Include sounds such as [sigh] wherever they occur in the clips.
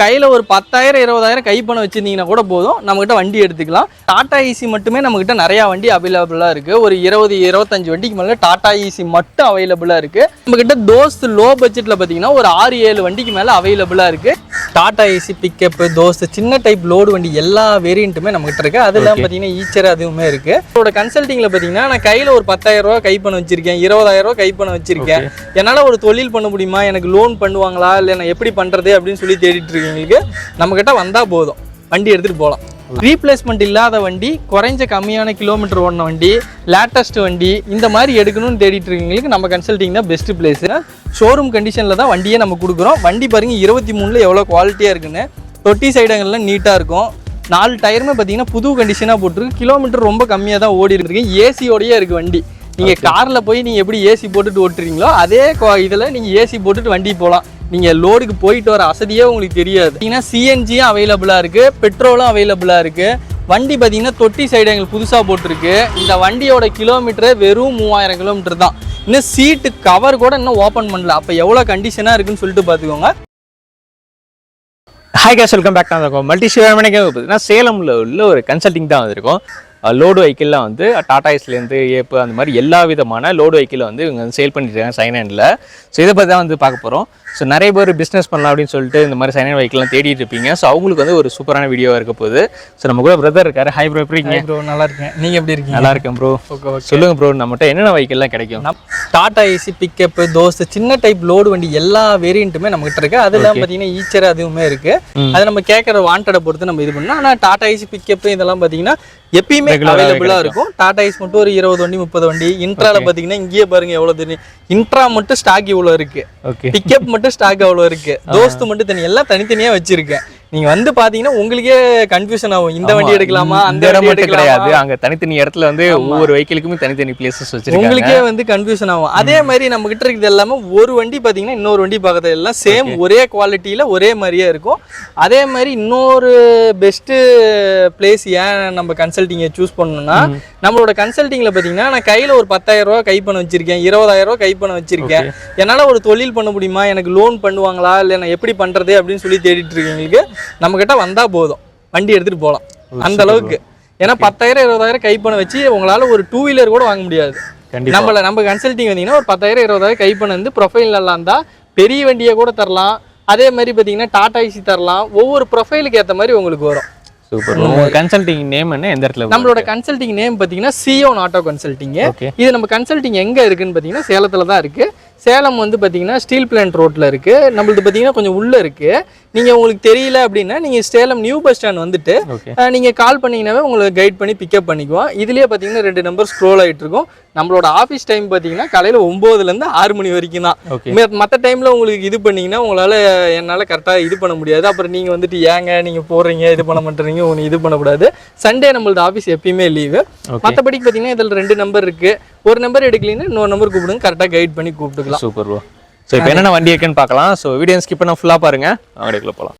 கையில் ஒரு பத்தாயிரம் இருபதாயிரம் கைப்பணம் வச்சுருந்தீங்கன்னா கூட போதும். நம்மகிட்ட வண்டி எடுத்துக்கலாம். டாடா ஈசி மட்டுமே நம்மகிட்ட நிறையா வண்டி அவைலபிளாக இருக்குது ஒரு இருபது இருபத்தஞ்சு வண்டிக்கு மேலே டாடா ஈசி மட்டும் அவைலபிளாக இருக்குது நம்மகிட்ட தோஸ்த் லோ பட்ஜெட்டில் பார்த்தீங்கன்னா ஒரு ஆறு ஏழு வண்டிக்கு மேலே அவைலபிளாக இருக்குது டாடா ஏசி பிக்கப்பு தோஸ்த் சின்ன டைப் லோடு வண்டி எல்லா வேரியண்ட்டுமே நம்மகிட்ட இருக்கு. அதெல்லாம் பார்த்தீங்கன்னா ஈச்சர் அதுவுமே இருக்கு. இதோட கன்சல்டிங்ல பார்த்தீங்கன்னா நான் கையில் ஒரு பத்தாயிரம் ரூபா கை பணம் வச்சிருக்கேன். இருபதாயிரம் ரூபா கை பணம் வச்சிருக்கேன். என்னால் ஒரு தொழில் பண்ண முடியுமா? எனக்கு லோன் பண்ணுவாங்களா? இல்லை நான் எப்படி பண்ணுறது அப்படின்னு சொல்லி தேடிட்டு இருக்கீங்களுக்கு நம்மக்கிட்ட வந்தால் போதும். வண்டி எடுத்துகிட்டு போகலாம் ரீப்ளேஸ்மெண்ட் இல்லாத வண்டி குறைஞ்ச கம்மியான கிலோமீட்டர் ஓடின வண்டி லேட்டஸ்ட் வண்டி இந்த மாதிரி எடுக்கணும்னு தேடிட்டு இருக்கீங்களுக்கு நம்ம கன்சல்டிங் தான் பெஸ்ட் பிளேஸ் ஷோரூம் கண்டிஷனில் தான் வண்டியே நம்ம கொடுக்குறோம். வண்டி பாருங்க இருபத்தி மூணில் எவ்வளோ குவாலிட்டியாக இருக்குன்னு. தொட்டி சைடுங்கள்லாம் நீட்டாக இருக்கும். நாலு டயருமே பார்த்தீங்கன்னா புது கண்டிஷனாக போட்டிருக்கு. கிலோமீட்டர் ரொம்ப கம்மியாக தான் ஓடி இருக்கு. ஏசியோடயே இருக்குது வண்டி. நீங்கள் காரில் போய் நீங்கள் எப்படி ஏசி போட்டுட்டு ஓட்டுறீங்களோ அதே இதில் நீங்கள் ஏசி போட்டுட்டு வண்டி போகலாம். நீங்கள் லோடுக்கு போயிட்டு வர அசதியே உங்களுக்கு தெரியாது. பார்த்தீங்கன்னா சிஎன்ஜியும் அவைலபிளாக இருக்குது பெட்ரோலும் அவைலபிளாக இருக்குது வண்டி பார்த்தீங்கன்னா தொட்டி சைடு எங்களுக்கு புதுசாக போட்டிருக்கு. இந்த வண்டியோட கிலோமீட்டர் வெறும் மூவாயிரம் கிலோமீட்டர் தான். இன்னும் சீட்டு கவர் கூட இன்னும் ஓப்பன் பண்ணல. அப்போ எவ்வளோ கண்டிஷனாக இருக்குன்னு சொல்லிட்டு பார்த்துக்கோங்க ஹாய் கேஸ் வெல்கம் பேக் தான் மல்டி சிவமணிக்கு பார்த்தீங்கன்னா சேலமில் உள்ள ஒரு கன்சல்டிங் தான் வந்திருக்கோம். லோடு வெஹிக்கிள்லாம் வந்து டாடா ஏஸ்லேருந்து ஏப்பு அந்த மாதிரி எல்லா விதமான லோடு வெஹிக்கிளை வந்து இவங்க வந்து சேல் பண்ணிட்டு இருக்காங்க சைனண்டில் ஸோ இதை பற்றி தான் வந்து பார்க்க போகிறோம் ஸோ நிறைய பேர் பிஸ்னஸ் பண்ணலாம் அப்படின்னு சொல்லிட்டு இந்த மாதிரி சைனண்ட் வெஹிக்கிள்லாம் தேடிட்டு இருப்பீங்க. ஸோ அவங்களுக்கு வந்து ஒரு சூப்பரான வீடியோவாக இருக்க போகுது. ஸோ நம்ம கூட பிரதர் இருக்காரு. ஹாய் ப்ரோ எப்படி இருக்கீங்க? ப்ரோ நல்லா இருக்கேன். நீங்கள் எப்படி இருக்கீங்க? நல்லா இருக்கேன் ப்ரோ ஓகே ஓகே சொல்லுங்க ப்ரோ நம்மகிட்ட என்னென்ன வெஹிக்கிள்லாம் கிடைக்கும்? டாடா ஏசி பிக்கப்பு தோஸ்த் சின்ன டைப் லோடு வண்டி எல்லா வேரியண்ட்டுமே நம்மகிட்ட இருக்கு. அதெல்லாம் பார்த்தீங்கன்னா ஈச்சர் அதுவுமே இருக்கு. அது நம்ம கேட்குற வாண்டடை பொறுத்து நம்ம இது பண்ணோம் ஆனால் டாடா ஏசி பிக்கப்பு இதெல்லாம் பார்த்தீங்கன்னா எப்பயுமே அவைலபிளாக இருக்கும். டாடா ஏசி மட்டும் ஒரு இருபது வண்டி முப்பது வண்டி. இன்ட்ரால பார்த்தீங்கன்னா இங்கேயே பாருங்க எவ்வளோ தெரியும் இன்ட்ரா மட்டும் ஸ்டாக் இவ்வளோ இருக்கு. பிக்கப் மட்டும் ஸ்டாக் அவ்வளோ இருக்கு. [laughs] தோஸ்து மட்டும் தனி எல்லாம் தனித்தனியா வச்சிருக்கேன். நீங்க வந்து பாத்தீங்கன்னா உங்களுக்கே கன்ஃபியூஷன் ஆகும். இந்த வண்டி எடுக்கலாமா? அந்த இடம் மட்டும் கிடையாது. அங்க தனித்தனி இடத்துல வந்து ஒவ்வொரு வெஹிக்கிளுக்குமே தனித்தனி பிளேசஸ் வச்சிருக்காங்க. உங்களுக்கே வந்து கன்ஃபியூஷன் ஆகும். அதே மாதிரி நம்ம கிட்ட இருக்கிறது எல்லாமே ஒரு வண்டி பாத்தீங்கன்னா இன்னொரு வண்டி பார்க்கறது எல்லாம் சேம் ஒரே குவாலிட்டியில ஒரே மாதிரியே இருக்கும். அதே மாதிரி இன்னொரு பெஸ்ட் பிளேஸ் ஏன் நம்ம கன்சல்டிங்கை சூஸ் பண்ணணும்னா நம்மளோட கன்சல்டிங்ல பாத்தீங்கன்னா நான் கையில ஒரு பத்தாயிரம் ரூபாய் கை பணம் வச்சிருக்கேன். இருபதாயிரம் ரூபாய் கை பணம் வச்சிருக்கேன். என்னால ஒரு தொழில் பண்ண முடியுமா? எனக்கு லோன் பண்ணுவாங்களா? இல்லை நான் எப்படி பண்றது? அப்படின்னு சொல்லி தேடிட்டு இருக்கீங்களுக்கு நம்ம கிட்ட வந்தா போதும். வண்டி எடுத்துட்டு போகலாம் அந்த அளவுக்கு. ஏன்னா பத்தாயிரம் இருபதாயிரம் கை பணம் வச்சு உங்களால ஒரு டூ வீலர் கூட வாங்க முடியாது. நம்மள நம்ம கன்சல்டிங் வந்தீங்கன்னா ஒரு பத்தாயிரம் இருபதாயிரம் கை பணம் வந்து ப்ரொஃபைல் நல்லா இருந்தா பெரிய வண்டியை கூட தரலாம். அதே மாதிரி பார்த்தீங்கன்னா டாடா ஐசி தரலாம். ஒவ்வொரு ப்ரொஃபைலுக்கு ஏற்ற மாதிரி உங்களுக்கு வரும். சூப்பர். கன்சல்டிங் நேம் என்ன? எந்த இடத்துல நம்மளோட கன்சல்டிங் நேம் பார்த்தீங்கன்னா சியோன் ஆட்டோ கன்சல்டிங் இது நம்ம கன்சல்டிங் எங்க இருக்குன்னு பார்த்தீங்கன்னா சேலத்துல தான் இருக்கு. சேலம் வந்து பார்த்தீங்கன்னா ஸ்டீல் பிளான்ட் ரோட்ல இருக்கு. நம்மளது பார்த்தீங்கன்னா கொஞ்சம் உள்ள இருக்கு. நீங்க உங்களுக்கு தெரியல அப்படின்னா நீங்க சேலம் நியூ பஸ் ஸ்டாண்ட் வந்துட்டு ஓகே. அஹ், நீங்க கால் பண்ணீங்கன்னாவே உங்களுக்கு கைட் பண்ணி பிக்கப் பண்ணிக்குவோம் இதுலயே பார்த்தீங்கன்னா ரெண்டு நம்பர் ஸ்க்ரோல் ஆயிட்டு இருக்கும் நம்மளோட ஆஃபீஸ் டைம் பார்த்தீங்கன்னா காலையில ஒன்பதுல இருந்து ஆறு மணி வரைக்கும் தான். மற்ற டைம்ல உங்களுக்கு இது பண்ணீங்கன்னா உங்களால என்னால கரெக்டா இது பண்ண முடியாது. அப்புறம் நீங்க வந்துட்டு ஏங்க நீங்க போடுறீங்க இது பண்ண மாட்டேறீங்க ஒன்று இது பண்ணக்கூடாது சண்டே நம்மளது ஆஃபீஸ் எப்பயுமே லீவு ஓகே. மற்றபடி பார்த்தீங்கன்னா இதில் ரெண்டு நம்பர் இருக்கு. ஒரு நம்பர் எடுக்கலைன்னா இன்னொரு நம்பர் கூப்பிடுங்க கரெக்டாக கைட் பண்ணி கூப்பிட்டுக்கலாம். சூப்பர் ப்ரோ ஸோ இப்போ என்னென்ன வண்டி இருக்குன்னு பார்க்கலாம். ஸோ வீடியோ ஸ்கிப் பண்ண ஃபுல்லாக பாருங்க. அவங்களுக்குள்ள போகலாம்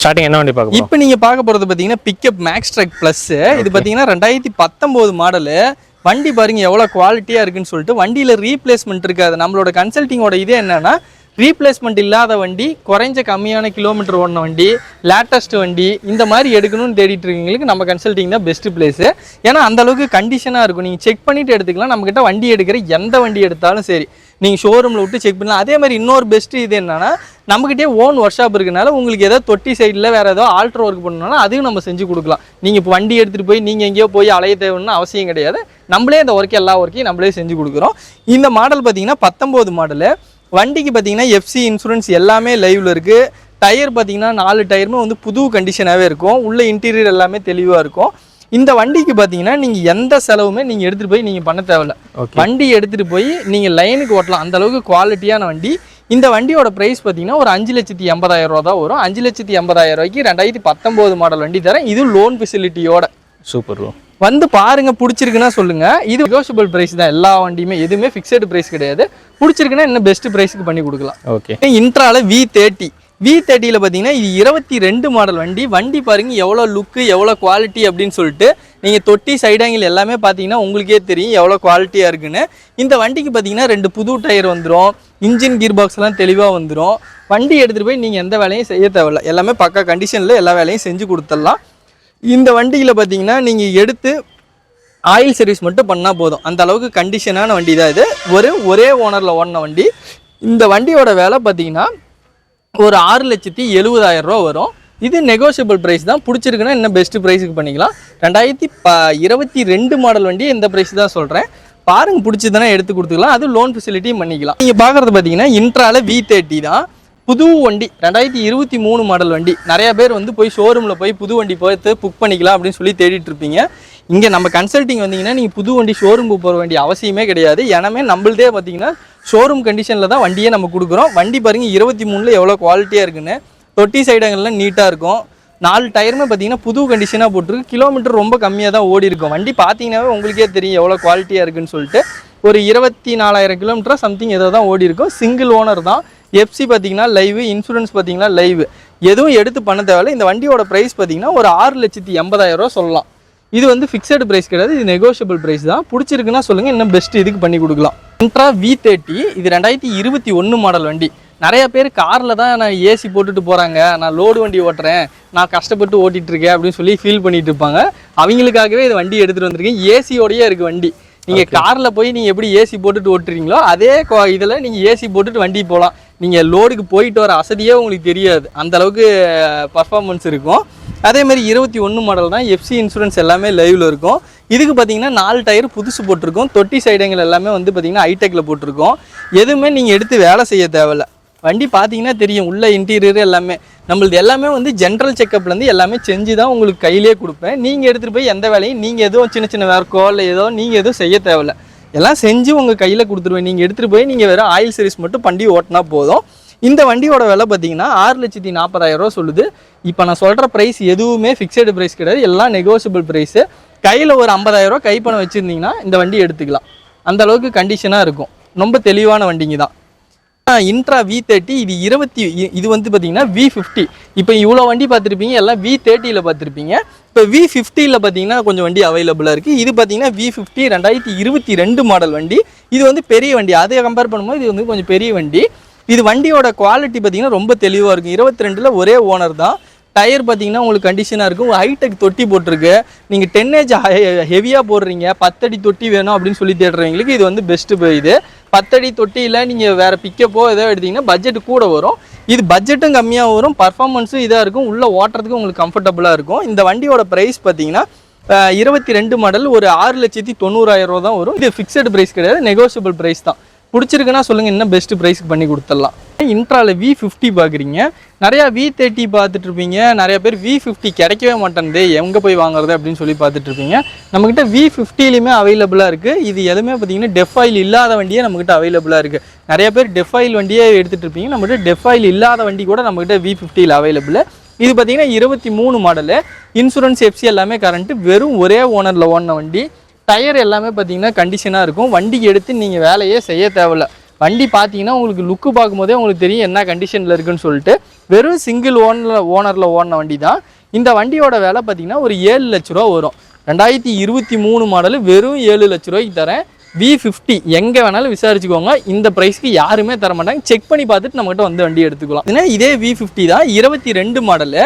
ஸ்டார்டிங் என்ன வண்டி பார்க்க இப்போ நீங்க பார்க்க போறது பார்த்தீங்கன்னா பிக்கப் மேக்ஸ் ட்ரக் ப்ளஸ் இது பார்த்தீங்கன்னா ரெண்டாயிரத்தி பத்தொம்போது மாடலு வண்டி பாருங்க எவ்வளோ குவாலிட்டியா இருக்குன்னு சொல்லிட்டு வண்டியில ரீப்ளேஸ்மெண்ட் இருக்காது. நம்மளோட கன்சல்டிங்கோட இது என்னன்னா ரீப்ளேஸ்மெண்ட் இல்லாத வண்டி குறைஞ்ச கம்மியான கிலோமீட்டர் ஓடின வண்டி லேட்டஸ்ட் வண்டி இந்த மாதிரி எடுக்கணும்னு தேடிட்டு இருக்கீங்களுக்கு நம்ம கன்சல்டிங் தான் பெஸ்ட் பிளேஸ் ஏன்னா அந்தளவுக்கு கண்டிஷனாக இருக்கும். நீங்கள் செக் பண்ணிட்டு எடுத்துக்கலாம். நம்மக்கிட்ட வண்டி எடுக்கிற எந்த வண்டி எடுத்தாலும் சரி. நீங்கள் ஷோரூமில் விட்டு செக் பண்ணலாம். அதே மாதிரி இன்னொரு பெஸ்ட்டு இது என்னன்னா நம்மக்கிட்டே ஓன் ஒர்க் ஷாப் இருக்கனால உங்களுக்கு ஏதோ தொட்டி சைடில் வேறு ஏதோ ஆல்ட்ரு ஒர்க் பண்ணணும்னா அதையும் நம்ம செஞ்சு கொடுக்கலாம். நீங்கள் இப்போ வண்டி எடுத்துகிட்டு போய் நீங்கள் எங்கேயோ போய் அலைய தேவைன்னு அவசியம் கிடையாது. நம்மளே இந்த ஒர்க் எல்லா ஒர்க்கையும் நம்மளே செஞ்சு கொடுக்குறோம். இந்த மாடல் பார்த்தீங்கன்னா பத்தொம்போது மாடலு வண்டிக்கு பார்த்தீங்கன்னா எஃப்சி இன்சூரன்ஸ் எல்லாமே லைவ்ல இருக்கு. டயர் பார்த்தீங்கன்னா நாலு டயருமே வந்து புது கண்டிஷனாகவே இருக்கும். உள்ள இன்டீரியர் எல்லாமே தெளிவாக இருக்கும். இந்த வண்டிக்கு பார்த்தீங்கன்னா நீங்கள் எந்த செலவுமே நீங்கள் எடுத்துகிட்டு போய் நீங்கள் பண்ண தேவையில்ல. வண்டி எடுத்துகிட்டு போய் நீங்கள் லைனுக்கு ஓட்டலாம். அந்த அளவுக்கு குவாலிட்டியான வண்டி. இந்த வண்டியோட ப்ரைஸ் பார்த்தீங்கன்னா ஒரு அஞ்சு லட்சத்தி எண்பதாயிரம் ரூபா தான் வரும். அஞ்சு லட்சத்தி எண்பதாயிரம் ரூபாய்க்கு ரெண்டாயிரத்தி பத்தொம்போது மாடல் வண்டி தரேன். இது லோன் ஃபெசிலிட்டியோட சூப்பர் ப்ரோ வந்து பாருங்க பிடிச்சிருக்குன்னா சொல்லுங்க. இது நெகோஷியபிள் பிரைஸ் தான். எல்லா வண்டியுமே எதுவுமே ஃபிக்ஸட் பிரைஸ் கிடையாது. பிடிச்சிருக்குன்னா இன்னும் பெஸ்ட் பிரைஸ்க்கு பண்ணி கொடுக்கலாம். ஓகே இன்ட்ரால வி தேர்ட்டி வி தேர்ட்டியில் பார்த்தீங்கன்னா இது இருபத்தி ரெண்டு மாடல் வண்டி. வண்டி பாருங்க எவ்வளோ லுக்கு எவ்வளோ குவாலிட்டி அப்படின்னு சொல்லிட்டு நீங்கள் தொட்டி சைடாங்கில் எல்லாமே பார்த்தீங்கன்னா உங்களுக்கே தெரியும் எவ்வளோ குவாலிட்டியாக இருக்குன்னு. இந்த வண்டிக்கு பார்த்தீங்கன்னா ரெண்டு புது டயர் வந்துடும் இன்ஜின் கீர் பாக்ஸ் எல்லாம் தெளிவாக வந்துடும் வண்டி எடுத்துகிட்டு போய் நீங்கள் எந்த வேலையும் செய்ய தேவையில்ல. எல்லாமே பக்கா கண்டிஷனில் எல்லா வேலையும் செஞ்சு கொடுத்துடலாம். இந்த வண்டியில் பார்த்தீங்கன்னா நீங்கள் எடுத்து ஆயில் சர்வீஸ் மட்டும் பண்ணால் போதும். அந்த அளவுக்கு கண்டிஷனான வண்டி தான் இது. ஒரு ஒரே ஓனரில் ஓடின வண்டி. இந்த வண்டியோட விலை பார்த்தீங்கன்னா ஒரு ஆறு லட்சத்தி எழுபதாயிரம் ரூபா வரும். இது நெகோஷியபிள் ப்ரைஸ் தான். பிடிச்சிருக்குன்னா இன்னும் பெஸ்ட் ப்ரைஸுக்கு பண்ணிக்கலாம். ரெண்டாயிரத்தி ப இருபத்தி ரெண்டு மாடல் வண்டி இந்த ப்ரைஸ் தான் சொல்கிறேன் பாருங்க பிடிச்சதுனா எடுத்து கொடுத்துக்கலாம். அது லோன் ஃபெசிலிட்டியும் பண்ணிக்கலாம். நீங்கள் பார்க்குறது பார்த்தீங்கன்னா இன்ட்ரால வி தேர்ட்டி தான். புது வண்டி ரெண்டாயிரத்தி இருபத்தி மூணு மாடல் வண்டி. நிறைய பேர் வந்து போய் ஷோரூமில் போய் புது வண்டி பார்த்து புக் பண்ணிக்கலாம் அப்படின்னு சொல்லி தேடிட்டு இருப்பீங்க. இங்கே நம்ம கன்சல்ட்டிங் வந்தீங்கன்னா நீங்கள் புது வண்டி ஷோரூமுக்கு போக வேண்டிய அவசியமே கிடையாது. ஏன்னாமே நம்மள்தே பார்த்தீங்கன்னா ஷோரூம் கண்டிஷனில் தான் வண்டியே நம்ம கொடுக்குறோம். வண்டி பாருங்கள் இருபத்தி மூணில் எவ்வளோ குவாலிட்டியாக இருக்குன்னு. தொட்டி சைடங்கள்லாம் நீட்டாக இருக்கும். நாலு டயருமே பார்த்தீங்கன்னா புது கண்டிஷனாக போட்டிருக்கு. கிலோமீட்டர் ரொம்ப கம்மியாக தான் ஓடி இருக்கும் வண்டி பார்த்தீங்கன்னாவே உங்களுக்கே தெரியும் எவ்வளோ குவாலிட்டியாக இருக்குன்னு சொல்லிட்டு. ஒரு இருபத்தி நாலாயிரம் கிலோமீட்டர் சம்திங் ஏதோ தான் ஓடி இருக்கும். சிங்கிள் ஓனர் தான். எஃப்சி பார்த்தீங்கன்னா லைவ் இன்சூரன்ஸ் பார்த்தீங்கன்னா லைவ் எதுவும் எடுத்து பண்ண தேவையில்ல. இந்த வண்டியோட ப்ரைஸ் பார்த்தீங்கன்னா ஒரு ஆறு லட்சத்தி எண்பதாயிரம் ரூபா சொல்லலாம். இது வந்து ஃபிக்ஸட் ப்ரைஸ் கிடையாது. இது நெகோஷியபிள் ப்ரைஸ் தான். பிடிச்சிருக்குன்னா சொல்லுங்கள் இன்னும் பெஸ்ட் இதுக்கு பண்ணி கொடுக்கலாம். இன்ட்ரா வி தேர்ட்டி இது ரெண்டாயிரத்தி இருபத்தி ஒன்று மாடல் வண்டி. நிறைய பேர் காரில் தான் நான் ஏசி போட்டுட்டு போகிறாங்க நான் லோடு வண்டி ஓட்டுறேன். நான் கஷ்டப்பட்டு ஓட்டிகிட்டு இருக்கேன் அப்படின்னு சொல்லி ஃபீல் பண்ணிகிட்டு இருப்பாங்க. அவங்களுக்காகவே இது வண்டி எடுத்துகிட்டு வந்திருக்கேன். ஏசியோடயே இருக்குது வண்டி. நீங்கள் காரில் போய் நீங்கள் எப்படி ஏசி போட்டுட்டு ஓட்டுறீங்களோ அதே இதில் நீங்கள் ஏசி போட்டுட்டு வண்டி போகலாம் நீங்கள் லோடுக்கு போயிட்டு வர அசதியே உங்களுக்கு தெரியாது. அந்த அளவுக்கு பர்ஃபார்மன்ஸ் இருக்கும். அதே மாதிரி இருபத்தி ஒன்று மாடல் தான் எஃப்சி இன்சூரன்ஸ் எல்லாமே லைவ்ல இருக்கும். இதுக்கு பார்த்தீங்கன்னா நாலு டயர் புதுசு போட்டிருக்கோம். தொட்டி சைடுங்கள் எல்லாமே வந்து பார்த்தீங்கன்னா ஹைடெக்கில் போட்டிருக்கோம். எதுவுமே நீங்கள் எடுத்து வேலை செய்ய தேவையில்ல. வண்டி பார்த்தீங்கன்னா தெரியும். உள்ள இன்டீரியர் எல்லாமே. நம்மளது எல்லாமே வந்து ஜென்ரல் செக்கப்லேருந்து எல்லாமே செஞ்சு தான் உங்களுக்கு கையிலே கொடுப்பேன். நீங்கள் எடுத்துகிட்டு போய் எந்த வேலையும் நீங்கள் எதுவும் சின்ன சின்ன வேர்க்கோ இல்லை ஏதோ நீங்கள் எதுவும் செய்ய தேவையில்ல. எல்லாம் செஞ்சு உங்கள் கையில் கொடுத்துருவேன். நீங்கள் எடுத்துகிட்டு போய் நீங்கள் வெறும் ஆயில் சர்வீஸ் மட்டும் பண்ணி ஓட்டினா போதும். இந்த வண்டியோட விலை பார்த்தீங்கன்னா ஆறு லட்சத்தி நாற்பதாயிரம் ரூபா சொல்லுது. இப்போ நான் சொல்கிற ப்ரைஸ் எதுவுமே ஃபிக்ஸடு ப்ரைஸ் கிடையாது. எல்லாம் நெகோசியபிள் ப்ரைஸு கையில் ஒரு ஐம்பதாயிரரூவா கைப்பணம் வச்சுருந்தீங்கன்னா இந்த வண்டி எடுத்துக்கலாம். அந்த அளவுக்கு கண்டிஷனாக இருக்கும். ரொம்ப தெளிவான வண்டிங்க தான். இன்ட்ரா வி தேர்ட்டி இது இருபத்தி இது வந்து பார்த்தீங்கன்னா வி ஃபிஃப்டி இப்போ இவ்வளோ வண்டி பார்த்துருப்பீங்க எல்லாம் வி தேர்ட்டியில் பார்த்துருப்பீங்க. இப்போ வி ஃபிஃப்டியில் பார்த்தீங்கன்னா கொஞ்சம் வண்டி அவைலபிளாக இருக்குது இது பார்த்தீங்கன்னா வி ஃபிஃப்டி ரெண்டாயிரத்தி இருபத்தி ரெண்டு மாடல் வண்டி. இது வந்து பெரிய வண்டி. அதை கம்பேர் பண்ணும்போது இது வந்து கொஞ்சம் பெரிய வண்டி. இது வண்டியோட குவாலிட்டி பார்த்தீங்கன்னா ரொம்ப தெளிவாக இருக்கும் இருபத்தி ரெண்டில் ஒரே ஓனர் தான். டயர் பார்த்தீங்கன்னா உங்களுக்கு கண்டிஷனாக இருக்கும். ஹைடெக் தொட்டி போட்டிருக்கு. நீங்கள் டென் ஏஜ் ஹெவியாக போடுறீங்க. பத்தடி தொட்டி வேணும் அப்படின்னு சொல்லி தேடுறவங்களுக்கு இது வந்து பெஸ்ட்டு இது. பத்தடி தொட்டியில் நீங்கள் வேறு பிக்கப்போ ஏதோ எடுத்திங்கன்னா பட்ஜெட் கூட வரும். இது பட்ஜெட்டும் கம்மியாக வரும் பர்ஃபார்மன்ஸும் இதாக இருக்கும் உள்ளே ஓட்டுறதுக்கு உங்களுக்கு கம்ஃபர்டபுளாக இருக்கும். இந்த வண்டியோட ப்ரைஸ் பார்த்தீங்கன்னா இருபத்தி ரெண்டு மாடல் ஒரு ஆறு லட்சத்தி தொண்ணூறாயிரம் ரூபா தான் வரும். இது ஃபிக்ஸட் ப்ரைஸ் கிடையாது நெகோசியபிள் ப்ரைஸ் தான். பிடிச்சிருக்குன்னா சொல்லுங்கள் இன்னும் பெஸ்ட்டு ப்ரைஸ்க்கு பண்ணி கொடுத்துடலாம். இன்ட்ரால வி ஃபிஃப்டி பார்க்குறீங்க நிறையா வி தேர்ட்டி பார்த்துட்டு இருப்பீங்க நிறைய பேர் வி ஃபிஃப்டி கிடைக்கவே மாட்டேன்தே எங்கே போய் வாங்குறது அப்படின்னு சொல்லி பார்த்துட்ருப்பீங்க நம்மக்கிட்ட வி ஃபிஃப்டிலையுமே அவைலபிளாக இருக்குது இது எதுவுமே பார்த்தீங்கன்னா டெஃபாயில் இல்லாத வண்டியே நம்மக்கிட்ட அவைலபிளாக இருக்குது நிறைய பேர் டெஃபாயில் வண்டியே எடுத்துகிட்டு இருப்பீங்க நம்மகிட்ட டெஃபாயில் இல்லாத வண்டி கூட நம்மக்கிட்ட வி ஃபிஃப்டியில் அவைலபிள் இது பார்த்தீங்கன்னா இருபத்தி மூணு மாடலு இன்சூரன்ஸ் எஃப்சி எல்லாமே கரண்ட்டு வெறும் ஒரே ஓனரில் ஓடின வண்டி. டயர் எல்லாமே பார்த்தீங்கன்னா கண்டிஷனாக இருக்கும். வண்டிக்கு எடுத்து நீங்கள் வேலையே செய்ய தேவையில்ல. வண்டி பார்த்தீங்கன்னா உங்களுக்கு லுக்கு பார்க்கும்போதே உங்களுக்கு தெரியும் என்ன கண்டிஷனில் இருக்குன்னு சொல்லிட்டு. வெறும் சிங்கிள் ஓனரில் ஓனரில் ஓடின வண்டி தான். இந்த வண்டியோட விலை பார்த்தீங்கன்னா ஒரு ஏழு லட்ச ரூபா வரும். ரெண்டாயிரத்தி இருபத்தி மூணு மாடலு வெறும் ஏழு லட்ச ரூபாய்க்கு தரேன். வி ஃபிஃப்டி எங்கே வேணாலும் விசாரிச்சுக்கோங்க. இந்த ப்ரைஸ்க்கு யாருமே தர மாட்டாங்க செக் பண்ணி பார்த்துட்டு நம்மகிட்ட வந்து வண்டி எடுத்துக்கலாம். ஏன்னா இதே வி ஃபிஃப்டி தான். இருபத்தி ரெண்டு மாடலு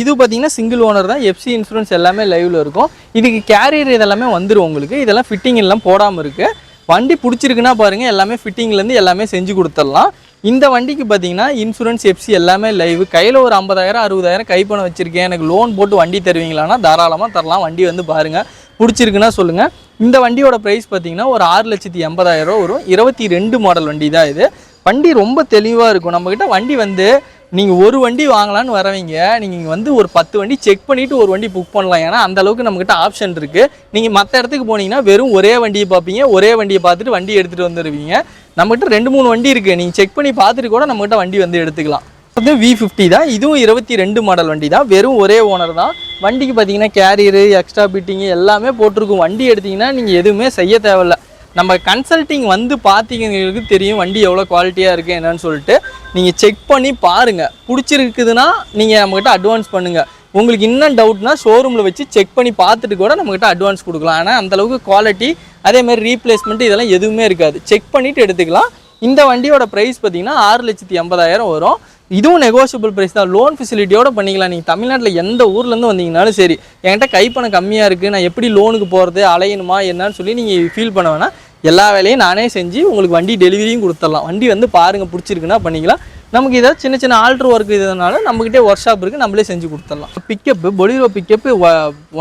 இது பார்த்தீங்கன்னா சிங்கிள் ஓனர் தான். எஃப்சி இன்சூரன்ஸ் எல்லாமே லைவில் இருக்கும். இதுக்கு கேரியர் இதெல்லாமே வந்துடும் உங்களுக்கு. இதெல்லாம் ஃபிட்டிங் எல்லாம் போடாமல் இருக்குது வண்டி பிடிச்சிருக்குன்னா பாருங்கள் எல்லாமே ஃபிட்டிங்லேருந்து எல்லாமே செஞ்சு கொடுத்துடலாம். இந்த வண்டிக்கு பார்த்தீங்கன்னா இன்சூரன்ஸ் எஃப்சி எல்லாமே லைவ் கையில் ஒரு ஐம்பதாயிரம் அறுபதாயிரம் கைப்பணம் வச்சுருக்கேன். எனக்கு லோன் போட்டு வண்டி தருவீங்களான்னா தாராளமாக தரலாம். வண்டி வந்து பாருங்கள் பிடிச்சிருக்குன்னா சொல்லுங்கள் இந்த வண்டியோட ப்ரைஸ் பார்த்தீங்கன்னா ஒரு ஆறு லட்சத்தி எண்பதாயிரம் ரூபா வரும். இருபத்தி ரெண்டு மாடல் வண்டி தான் இது. வண்டி ரொம்ப தெளிவாக இருக்கும். நம்மக்கிட்ட வண்டி வந்து நீங்கள் ஒரு வண்டி வாங்கலான்னு வரவங்க நீங்கள் இங்கே வந்து ஒரு பத்து வண்டி செக் பண்ணிவிட்டு ஒரு வண்டி புக் பண்ணலாம். ஏன்னா அந்த அளவுக்கு நம்மக்கிட்ட ஆப்ஷன் இருக்குது நீங்கள் மற்ற இடத்துக்கு போனீங்கன்னா வெறும் ஒரே வண்டியை பார்ப்பீங்க. ஒரே வண்டியை பார்த்துட்டு வண்டி எடுத்துகிட்டு வந்துடுவீங்க நம்மகிட்ட ரெண்டு மூணு வண்டி இருக்குது நீங்கள் செக் பண்ணி பார்த்துட்டு கூட நம்மகிட்ட வண்டி வந்து எடுத்துக்கலாம். வந்து வி ஃபிஃப்டி தான். இதுவும் இருபத்தி ரெண்டு மாடல் வண்டி தான். வெறும் ஒரே ஓனர் தான். வண்டிக்கு பார்த்தீங்கன்னா கேரியரு எக்ஸ்ட்ரா பிட்டிங்கு எல்லாமே போட்டிருக்கும். வண்டி எடுத்திங்கன்னா நீங்கள் எதுவுமே செய்ய தேவையில்ல. நம்ம கன்சல்ட்டிங் வந்து பார்த்தீங்களுக்கு தெரியும் வண்டி எவ்வளோ குவாலிட்டியாக இருக்குது என்னன்னு சொல்லிட்டு. நீங்கள் செக் பண்ணி பாருங்கள் பிடிச்சிருக்குதுன்னா நீங்கள் நம்மக்கிட்ட அட்வான்ஸ் பண்ணுங்கள் உங்களுக்கு இன்னும் டவுட்னா ஷோரூமில் வச்சு செக் பண்ணி பார்த்துட்டு கூட நம்மக்கிட்ட அட்வான்ஸ் கொடுக்கலாம். ஆனால் அந்தளவுக்கு குவாலிட்டி அதேமாதிரி ரீப்ளேஸ்மெண்ட் இதெல்லாம் எதுவுமே இருக்காது. செக் பண்ணிவிட்டு எடுத்துக்கலாம். இந்த வண்டியோட ப்ரைஸ் பார்த்தீங்கன்னா ஆறு லட்சத்தி எண்பதாயிரம் வரும். இதுவும் நெகோஷியபிள் ப்ரைஸ் தான். லோன் ஃபெசிலிட்டியோட பண்ணிக்கலாம். நீங்கள் தமிழ்நாட்டில் எந்த ஊர்லேருந்து வந்தீங்கனாலும் சரி. என்கிட்ட கைப்பணம் கம்மியாக இருக்குது நான் எப்படி லோனுக்கு போகிறது அலையணுமா என்னன்னு சொல்லி நீங்கள் ஃபீல் பண்ண எல்லா வேலையும் நானே செஞ்சு உங்களுக்கு வண்டி டெலிவரியும் கொடுத்துடலாம். வண்டி வந்து பாருங்கள் பிடிச்சிருக்குன்னா பண்ணிக்கலாம். நமக்கு ஏதாவது சின்ன சின்ன ஆல்ட்ரு ஒர்க் இதனால நம்மக்கிட்டே ஒர்க் ஷாப் இருக்குது நம்மளே செஞ்சு கொடுத்துடலாம். Pickup Bolero pickup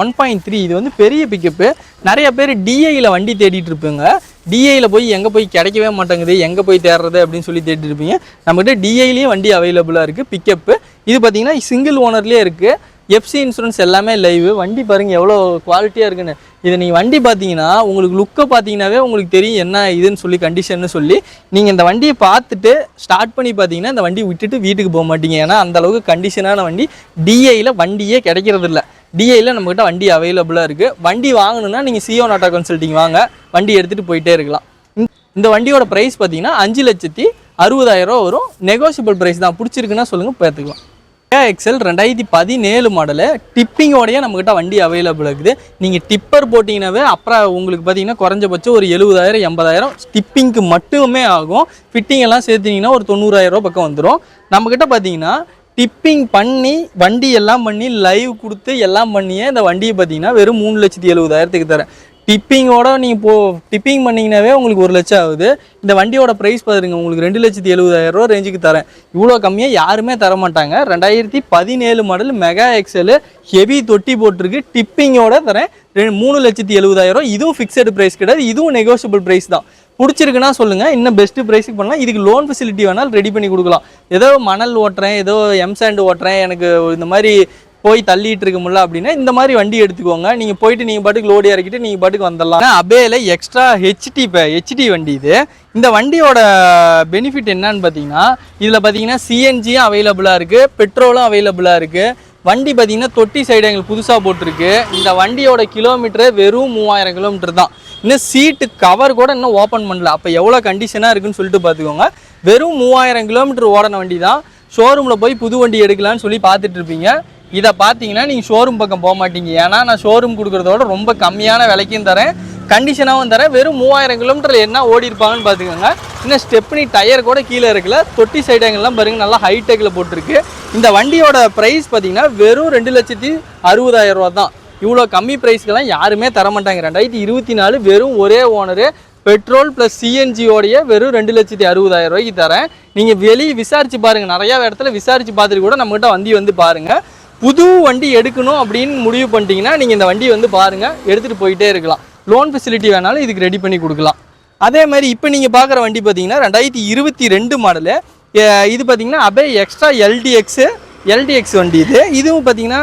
one point three இது வந்து பெரிய பிக்கப்பு நிறைய பேர் டிஐயில் வண்டி தேடிட்டு இருப்பீங்க. டிஐயில் போய் எங்கே போய் கிடைக்கவே மாட்டேங்குது எங்கே போய் தேடுறது அப்படின்னு சொல்லி தேடிட்டு இருப்பீங்க. நம்மகிட்ட டிஐலேயும் வண்டி அவைலபிளாக இருக்குது பிக்கப்பு இது பார்த்திங்கன்னா சிங்கிள் ஓனர்லேயே இருக்குது எஃப்சி இன்சூரன்ஸ் எல்லாமே லைவ் வண்டி பாருங்க எவ்வளோ குவாலிட்டியாக இருக்குன்னு. இதை நீங்கள் வண்டி பார்த்தீங்கன்னா உங்களுக்கு லுக்கை பார்த்தீங்கன்னாவே உங்களுக்கு தெரியும் என்ன இதுன்னு சொல்லி கண்டிஷன்னு சொல்லி. நீங்கள் இந்த வண்டியை பார்த்துட்டு ஸ்டார்ட் பண்ணி பார்த்தீங்கன்னா இந்த வண்டி விட்டுட்டு வீட்டுக்கு போக மாட்டீங்க. ஏன்னா அந்தளவுக்கு கண்டிஷனான வண்டி டிஐயில் வண்டியே கிடைக்கிறது இல்லை டிஐயில் நம்மக்கிட்ட வண்டி அவைலபிளாக இருக்குது வண்டி வாங்கணும்னா நீங்கள் சிஓ நாட்டா கன்சல்ட்டிங் வாங்க. வண்டி எடுத்துகிட்டு போயிட்டே இருக்கலாம். இந்த- இந்த வண்டியோட ப்ரைஸ் பார்த்தீங்கன்னா அஞ்சு லட்சத்தி அறுபதாயிரம் ரூபா வரும். நெகோஷியபிள் ப்ரைஸ் தான். பிடிச்சிருக்குன்னா சொல்லுங்கள் பார்த்துக்கலாம். எக்ஸல் ரெண்டாயிரத்தி பதினேழு மாடலு டிப்பிங்கோடைய நம்மக்கிட்ட வண்டி அவைலபிள் இருக்குது. நீங்கள் டிப்பர் போட்டிங்கனாவே அப்புறம் உங்களுக்கு பார்த்தீங்கன்னா குறைஞ்சபட்சம் ஒரு எழுபதாயிரம் எண்பதாயிரம் டிப்பிங்க்கு மட்டுமே ஆகும். ஃபிட்டிங் எல்லாம் சேர்த்திங்கன்னா ஒரு தொண்ணூறாயிரம் ரூபா பக்கம் வந்துடும் நம்மக்கிட்ட பார்த்தீங்கன்னா டிப்பிங் பண்ணி வண்டி எல்லாம் பண்ணி லைவ் கொடுத்து எல்லாம் பண்ணியே இந்த வண்டியை பார்த்தீங்கன்னா வெறும் மூணு லட்சத்தி எழுபதாயிரத்துக்கு தரேன். டிப்பிங்கோட நீங்கள் போ டிப்பிங் பண்ணிங்கனாவே உங்களுக்கு ஒரு லட்சம் ஆகுது. இந்த வண்டியோட ப்ரைஸ் பாருங்க உங்களுக்கு ரெண்டு லட்சத்தி எழுபதாயிரம் ரூபா ரேஞ்சுக்கு தரேன். இவ்வளோ கம்மியாக யாருமே தர மாட்டாங்க. ரெண்டாயிரத்தி பதினேழு மாடல் மெகா எக்ஸலு ஹெவி தொட்டி போட்டிருக்கு. டிப்பிங்கோட தரேன். ரெ- மூணு லட்சத்தி எழுபதாயிரம் இதுவும் ஃபிக்ஸட் ப்ரைஸ் கிடையாது. இதுவும் நெகோஷியபிள் ப்ரைஸ் தான். பிடிச்சிருக்குன்னா சொல்லுங்கள் இன்னும் பெஸ்ட்டு ப்ரைஸுக்கு பண்ணலாம். இதுக்கு லோன் ஃபெசிலிட்டி வேணாலும் ரெடி பண்ணி கொடுக்கலாம். ஏதோ மணல் ஓட்டுறேன் ஏதோ எம்சாண்ட் ஓட்டுறேன். எனக்கு இந்த மாதிரி போய் தள்ளிட்டு இருக்க முடியல அப்படின்னா இந்த மாதிரி வண்டி எடுத்துக்கோங்க. நீங்க போயிட்டு நீங்க பாட்டுக்கு லோடு இறக்கிட்டு நீங்க பாட்டுக்கு வந்துடலாம். அபேல எக்ஸ்ட்ரா ஹெச்டி ஹெச்டி வண்டி இது. இந்த வண்டியோட பெனிஃபிட் என்னன்னு பார்த்தீங்கன்னா இதில் பார்த்தீங்கன்னா சிஎன்ஜியும் அவைலபிளாக இருக்குது பெட்ரோலும் அவைலபிளாக இருக்குது வண்டி பார்த்தீங்கன்னா தொட்டி சைடு எங்களுக்கு புதுசாக போட்டிருக்கு. இந்த வண்டியோட கிலோமீட்டரே வெறும் மூவாயிரம் கிலோமீட்டர் தான். இன்னும் சீட்டு கவர் கூட இன்னும் ஓப்பன் பண்ணல. அப்போ எவ்வளோ கண்டிஷனாக இருக்குன்னு சொல்லிட்டு பார்த்துக்கோங்க வெறும் மூவாயிரம் கிலோமீட்டர் ஓடின வண்டி தான் ஷோரூமில் போய் புது வண்டி எடுக்கலான்னு சொல்லி பார்த்துட்டு இருப்பீங்க. இதை பார்த்தீங்கன்னா நீங்கள் ஷோரூம் பக்கம் போக மாட்டீங்க. ஏன்னா நான் ஷோரூம் கொடுக்குறதோட ரொம்ப கம்மியான விலைக்கும் தரேன். கண்டிஷனாகவும் தரேன். வெறும் மூவாயிரம் கிலோமீட்டர் என்ன ஓடி இருப்பாங்கன்னு பார்த்துக்கோங்க. இன்னும் ஸ்டெப்னி டயர் கூட கீழே இருக்குல்ல. தொட்டி சைடுங்கெல்லாம் பாருங்கள் நல்லா ஹைடெக்கில் போட்டிருக்கு. இந்த வண்டியோட ப்ரைஸ் பார்த்தீங்கன்னா வெறும் ரெண்டு லட்சத்தி அறுபதாயிரம் ரூபா தான். இவ்வளோ கம்மி ப்ரைஸ்க்கெல்லாம் யாருமே தர மாட்டாங்க. ரெண்டாயிரத்தி இருபத்தி நாலு வெறும் ஒரே ஓனரு பெட்ரோல் ப்ளஸ் சிஎன்ஜியோடைய வெறும் ரெண்டு லட்சத்தி அறுபதாயிரம் ரூபாய்க்கு தரேன். நீங்கள் வெளியே விசாரித்து பாருங்கள் நிறையா இடத்துல விசாரித்து பார்த்துட்டு கூட நம்மகிட்ட வண்டி வந்து பாருங்கள் புது வண்டி எடுக்கணும் அப்படின்னு முடிவு பண்ணிட்டீங்கன்னா நீங்கள் இந்த வண்டியை வந்து பாருங்கள் எடுத்துகிட்டு போயிட்டே இருக்கலாம். லோன் ஃபெசிலிட்டி வேணாலும் இதுக்கு ரெடி பண்ணி கொடுக்கலாம். அதே மாதிரி இப்போ நீங்கள் பார்க்குற வண்டி பார்த்தீங்கன்னா ரெண்டாயிரத்தி இருபத்தி ரெண்டு மாடலு இது பார்த்தீங்கன்னா அபே எக்ஸ்ட்ரா எல்டிஎக்ஸு எல்டிஎக்ஸ் வண்டி இது. இதுவும் பார்த்தீங்கன்னா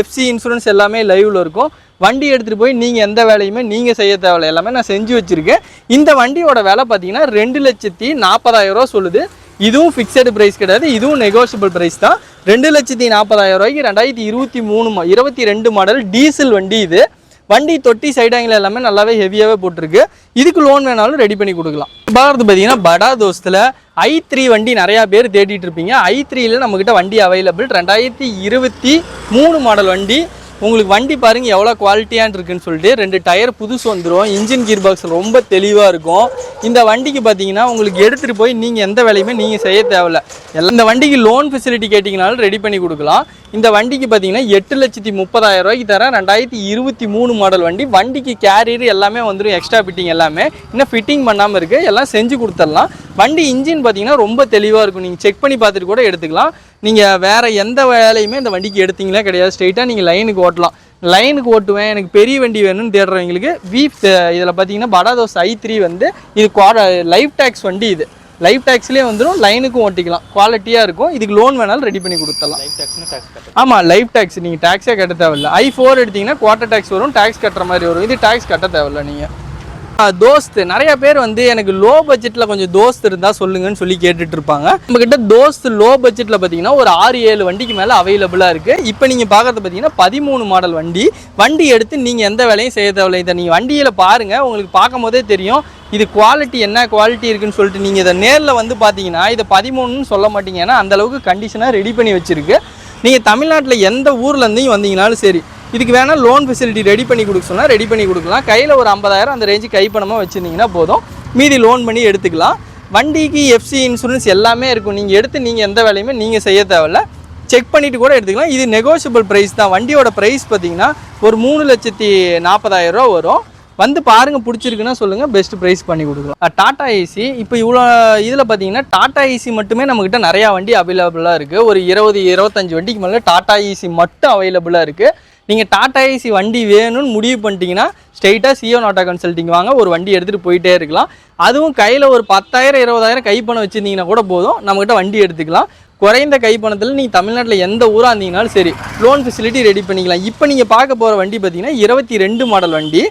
எஃப்சி இன்சூரன்ஸ் எல்லாமே லைவில் இருக்கும். வண்டி எடுத்துகிட்டு போய் நீங்கள் எந்த வேலையுமே நீங்கள் செய்ய தேவையில்ல. எல்லாமே நான் செஞ்சு வச்சுருக்கேன். இந்த வண்டியோட விலை பார்த்தீங்கன்னா ரெண்டு லட்சத்தி நாற்பதாயிரம் ரூபா சொல்லுது. இதுவும் ஃபிக்ஸடு ப்ரைஸ் கிடையாது இதுவும் நெகோஷியபிள் ப்ரைஸ் தான். ரெண்டு லட்சத்தி நாற்பதாயிரம் ரூபாய்க்கு ரெண்டாயிரத்தி இருபத்தி மூணு மா- இருபத்தி ரெண்டு மாடல் டீசல் வண்டி இது. வண்டி தொட்டி சைடாங்கில் எல்லாமே நல்லாவே ஹெவியாகவே போட்டிருக்கு. இதுக்கு லோன் வேணாலும் ரெடி பண்ணி கொடுக்கலாம். பார்த்து பார்த்தீங்கன்னா படா தோஸ்தில் ஐ த்ரீ வண்டி நிறையா பேர் தேடிட்டு இருப்பீங்க. ஐ த்ரீயில் நம்மக்கிட்ட வண்டி அவைலபிள் ரெண்டாயிரத்தி இருபத்தி மூணு மாடல் வண்டி. உங்களுக்கு வண்டி பாருங்கள் எவ்வளோ குவாலிட்டியாக இருக்குன்னு சொல்லிட்டு ரெண்டு டயர் புதுசு வந்துடும் இன்ஜின் கீர் பாக்ஸ் ரொம்ப தெளிவாக இருக்கும். இந்த வண்டிக்கு பார்த்தீங்கன்னா உங்களுக்கு எடுத்துகிட்டு போய் நீங்கள் எந்த வேலையுமே நீங்கள் செய்ய தேவையில்ல. எல்லாம் இந்த வண்டிக்கு லோன் ஃபெசிலிட்டி கேட்டிங்கனாலும் ரெடி பண்ணி கொடுக்கலாம். இந்த வண்டிக்கு பார்த்தீங்கன்னா எட்டு லட்சத்தி முப்பதாயிரம் ரூபாய்க்கு தரேன் ரெண்டாயிரத்தி இருபத்தி மூணு மாடல் வண்டி. வண்டிக்கு கேரியர் எல்லாமே வந்துடும் எக்ஸ்ட்ரா ஃபிட்டிங் எல்லாமே. இன்னும் ஃபிட்டிங் பண்ணாமல் இருக்குது எல்லாம் செஞ்சு கொடுத்துடலாம். வண்டி இன்ஜின் பார்த்தீங்கன்னா ரொம்ப தெளிவாக இருக்கும். நீங்கள் செக் பண்ணி பார்த்துட்டு கூட எடுத்துக்கலாம். நீங்கள் வேறு எந்த வேலையுமே இந்த வண்டிக்கு எடுத்தீங்களே கிடையாது. ஸ்ட்ரைட்டாக நீங்கள் லைனுக்கு ஓட்டலாம். லைனுக்கு ஓட்டுவேன். எனக்கு பெரிய வண்டி வேணும்னு தேடுறவங்களுக்கு வீப் இதில் பார்த்தீங்கன்னா படாதோஸ் ஐ த்ரீ வந்து இது குவாட லைஃப் டேக்ஸ் வண்டி இது. லைஃப் டேக்ஸ்லேயே வந்துடும் லைனுக்கும் ஓட்டிக்கலாம். குவாலிட்டியாக இருக்கும். இதுக்கு லோன் வேணாலும் ரெடி பண்ணி கொடுத்துடலாம். லைஃப் டேக்ஸ் ஆமாம் லைஃப் டேக்ஸ் நீங்கள் டேக்ஸே கட்ட தேவையில்ல. ஐ ஃபோர் எடுத்தீங்கன்னா குவார்ட்டர் டேக்ஸ் வரும். டேக்ஸ் கட்டுற மாதிரி வரும். இது டேக்ஸ் கட்ட தேவையில்ல நீங்கள் தோஸ்த். நிறைய பேர் வந்து எனக்கு லோ பட்ஜெட்டில் கொஞ்சம் தோஸ்த் இருந்தால் சொல்லுங்கன்னு சொல்லி கேட்டுட்டு இருப்பாங்க. நம்ம கிட்ட தோஸ்த் லோ பட்ஜெட்டில் பார்த்தீங்கன்னா ஒரு ஆறு ஏழு வண்டிக்கு மேலே அவைலபிளாக இருக்குது இப்போ நீங்கள் பார்க்கறது பார்த்தீங்கன்னா பதிமூணு மாடல் வண்டி. வண்டி எடுத்து நீங்கள் எந்த வேலையும் செய்ய தேவையில்லை. இதை நீங்கள் வண்டியில் பாருங்கள் உங்களுக்கு பார்க்கும் போதே தெரியும். இது குவாலிட்டி என்ன குவாலிட்டி இருக்குன்னு சொல்லிட்டு நீங்கள் இதை நேரில் வந்து பார்த்தீங்கன்னா இதை பதிமூணுன்னு சொல்ல மாட்டீங்க. ஏன்னா அந்த அளவுக்கு கண்டிஷனாக ரெடி பண்ணி வச்சுருக்கு. நீங்கள் தமிழ்நாட்டில் எந்த ஊர்லேருந்தையும் வந்தீங்கனாலும் சரி இதுக்கு வேணால் லோன் ஃபெசிலிட்டி ரெடி பண்ணி கொடுக்க சொன்னால் ரெடி பண்ணி கொடுக்கலாம். கையில் ஒரு ஐம்பதாயிரம் அந்த ரேஞ்சு கைப்பணமாக வச்சுருந்தீங்கன்னா போதும். மீதி லோன் பண்ணி எடுத்துக்கலாம். வண்டிக்கு எஃப்சி இன்சூரன்ஸ் எல்லாமே இருக்கும். நீங்கள் எடுத்து நீங்கள் எந்த வேலையுமே நீங்கள் செய்ய தேவையில்ல. செக் பண்ணிவிட்டு கூட எடுத்துக்கலாம். இது நெகோஷியபிள் ப்ரைஸ் தான். வண்டியோட ப்ரைஸ் பார்த்தீங்கன்னா ஒரு மூணு லட்சத்தி நாற்பதாயிரரூவா வரும். வந்து பாருங்க பிடிச்சிருக்குன்னா சொல்லுங்கள் பெஸ்ட் ப்ரைஸ் பண்ணி கொடுக்கலாம். டாட்டா ஏசி இப்போ இவ்வளோ இதில் பார்த்தீங்கன்னா டாடா ஏசி மட்டுமே நம்மக்கிட்ட நிறையா வண்டி அவைலபிளாக இருக்குது ஒரு இருபது இருபத்தஞ்சி வண்டிக்கு மேலே டாடா ஏசி மட்டும் அவைலபிளாக இருக்குது நீங்கள் டாடா ஏசி வண்டி வேணும்னு முடிவு பண்ணிட்டீங்கன்னா ஸ்ட்ரெயிட்டாக சியோ நாட்டா கன்சல்ட்டிங் வாங்க. ஒரு வண்டி எடுத்துகிட்டு போயிட்டே இருக்கலாம். அதுவும் கையில் ஒரு பத்தாயிரம் இருபதாயிரம் கைப்பணம் வச்சுருந்தீங்கன்னா கூட போதும். நம்மக்கிட்ட வண்டி எடுத்துக்கலாம். குறைந்த கைப்பணத்தில் நீங்கள் தமிழ்நாட்டில் எந்த ஊராக இருந்தீங்கனாலும் சரி லோன் ஃபெசிலிட்டி ரெடி பண்ணிக்கலாம். இப்போ நீங்கள் பார்க்க போகிற வண்டி பார்த்தீங்கன்னா இருபத்தி ரெண்டு மாடல் வண்டி.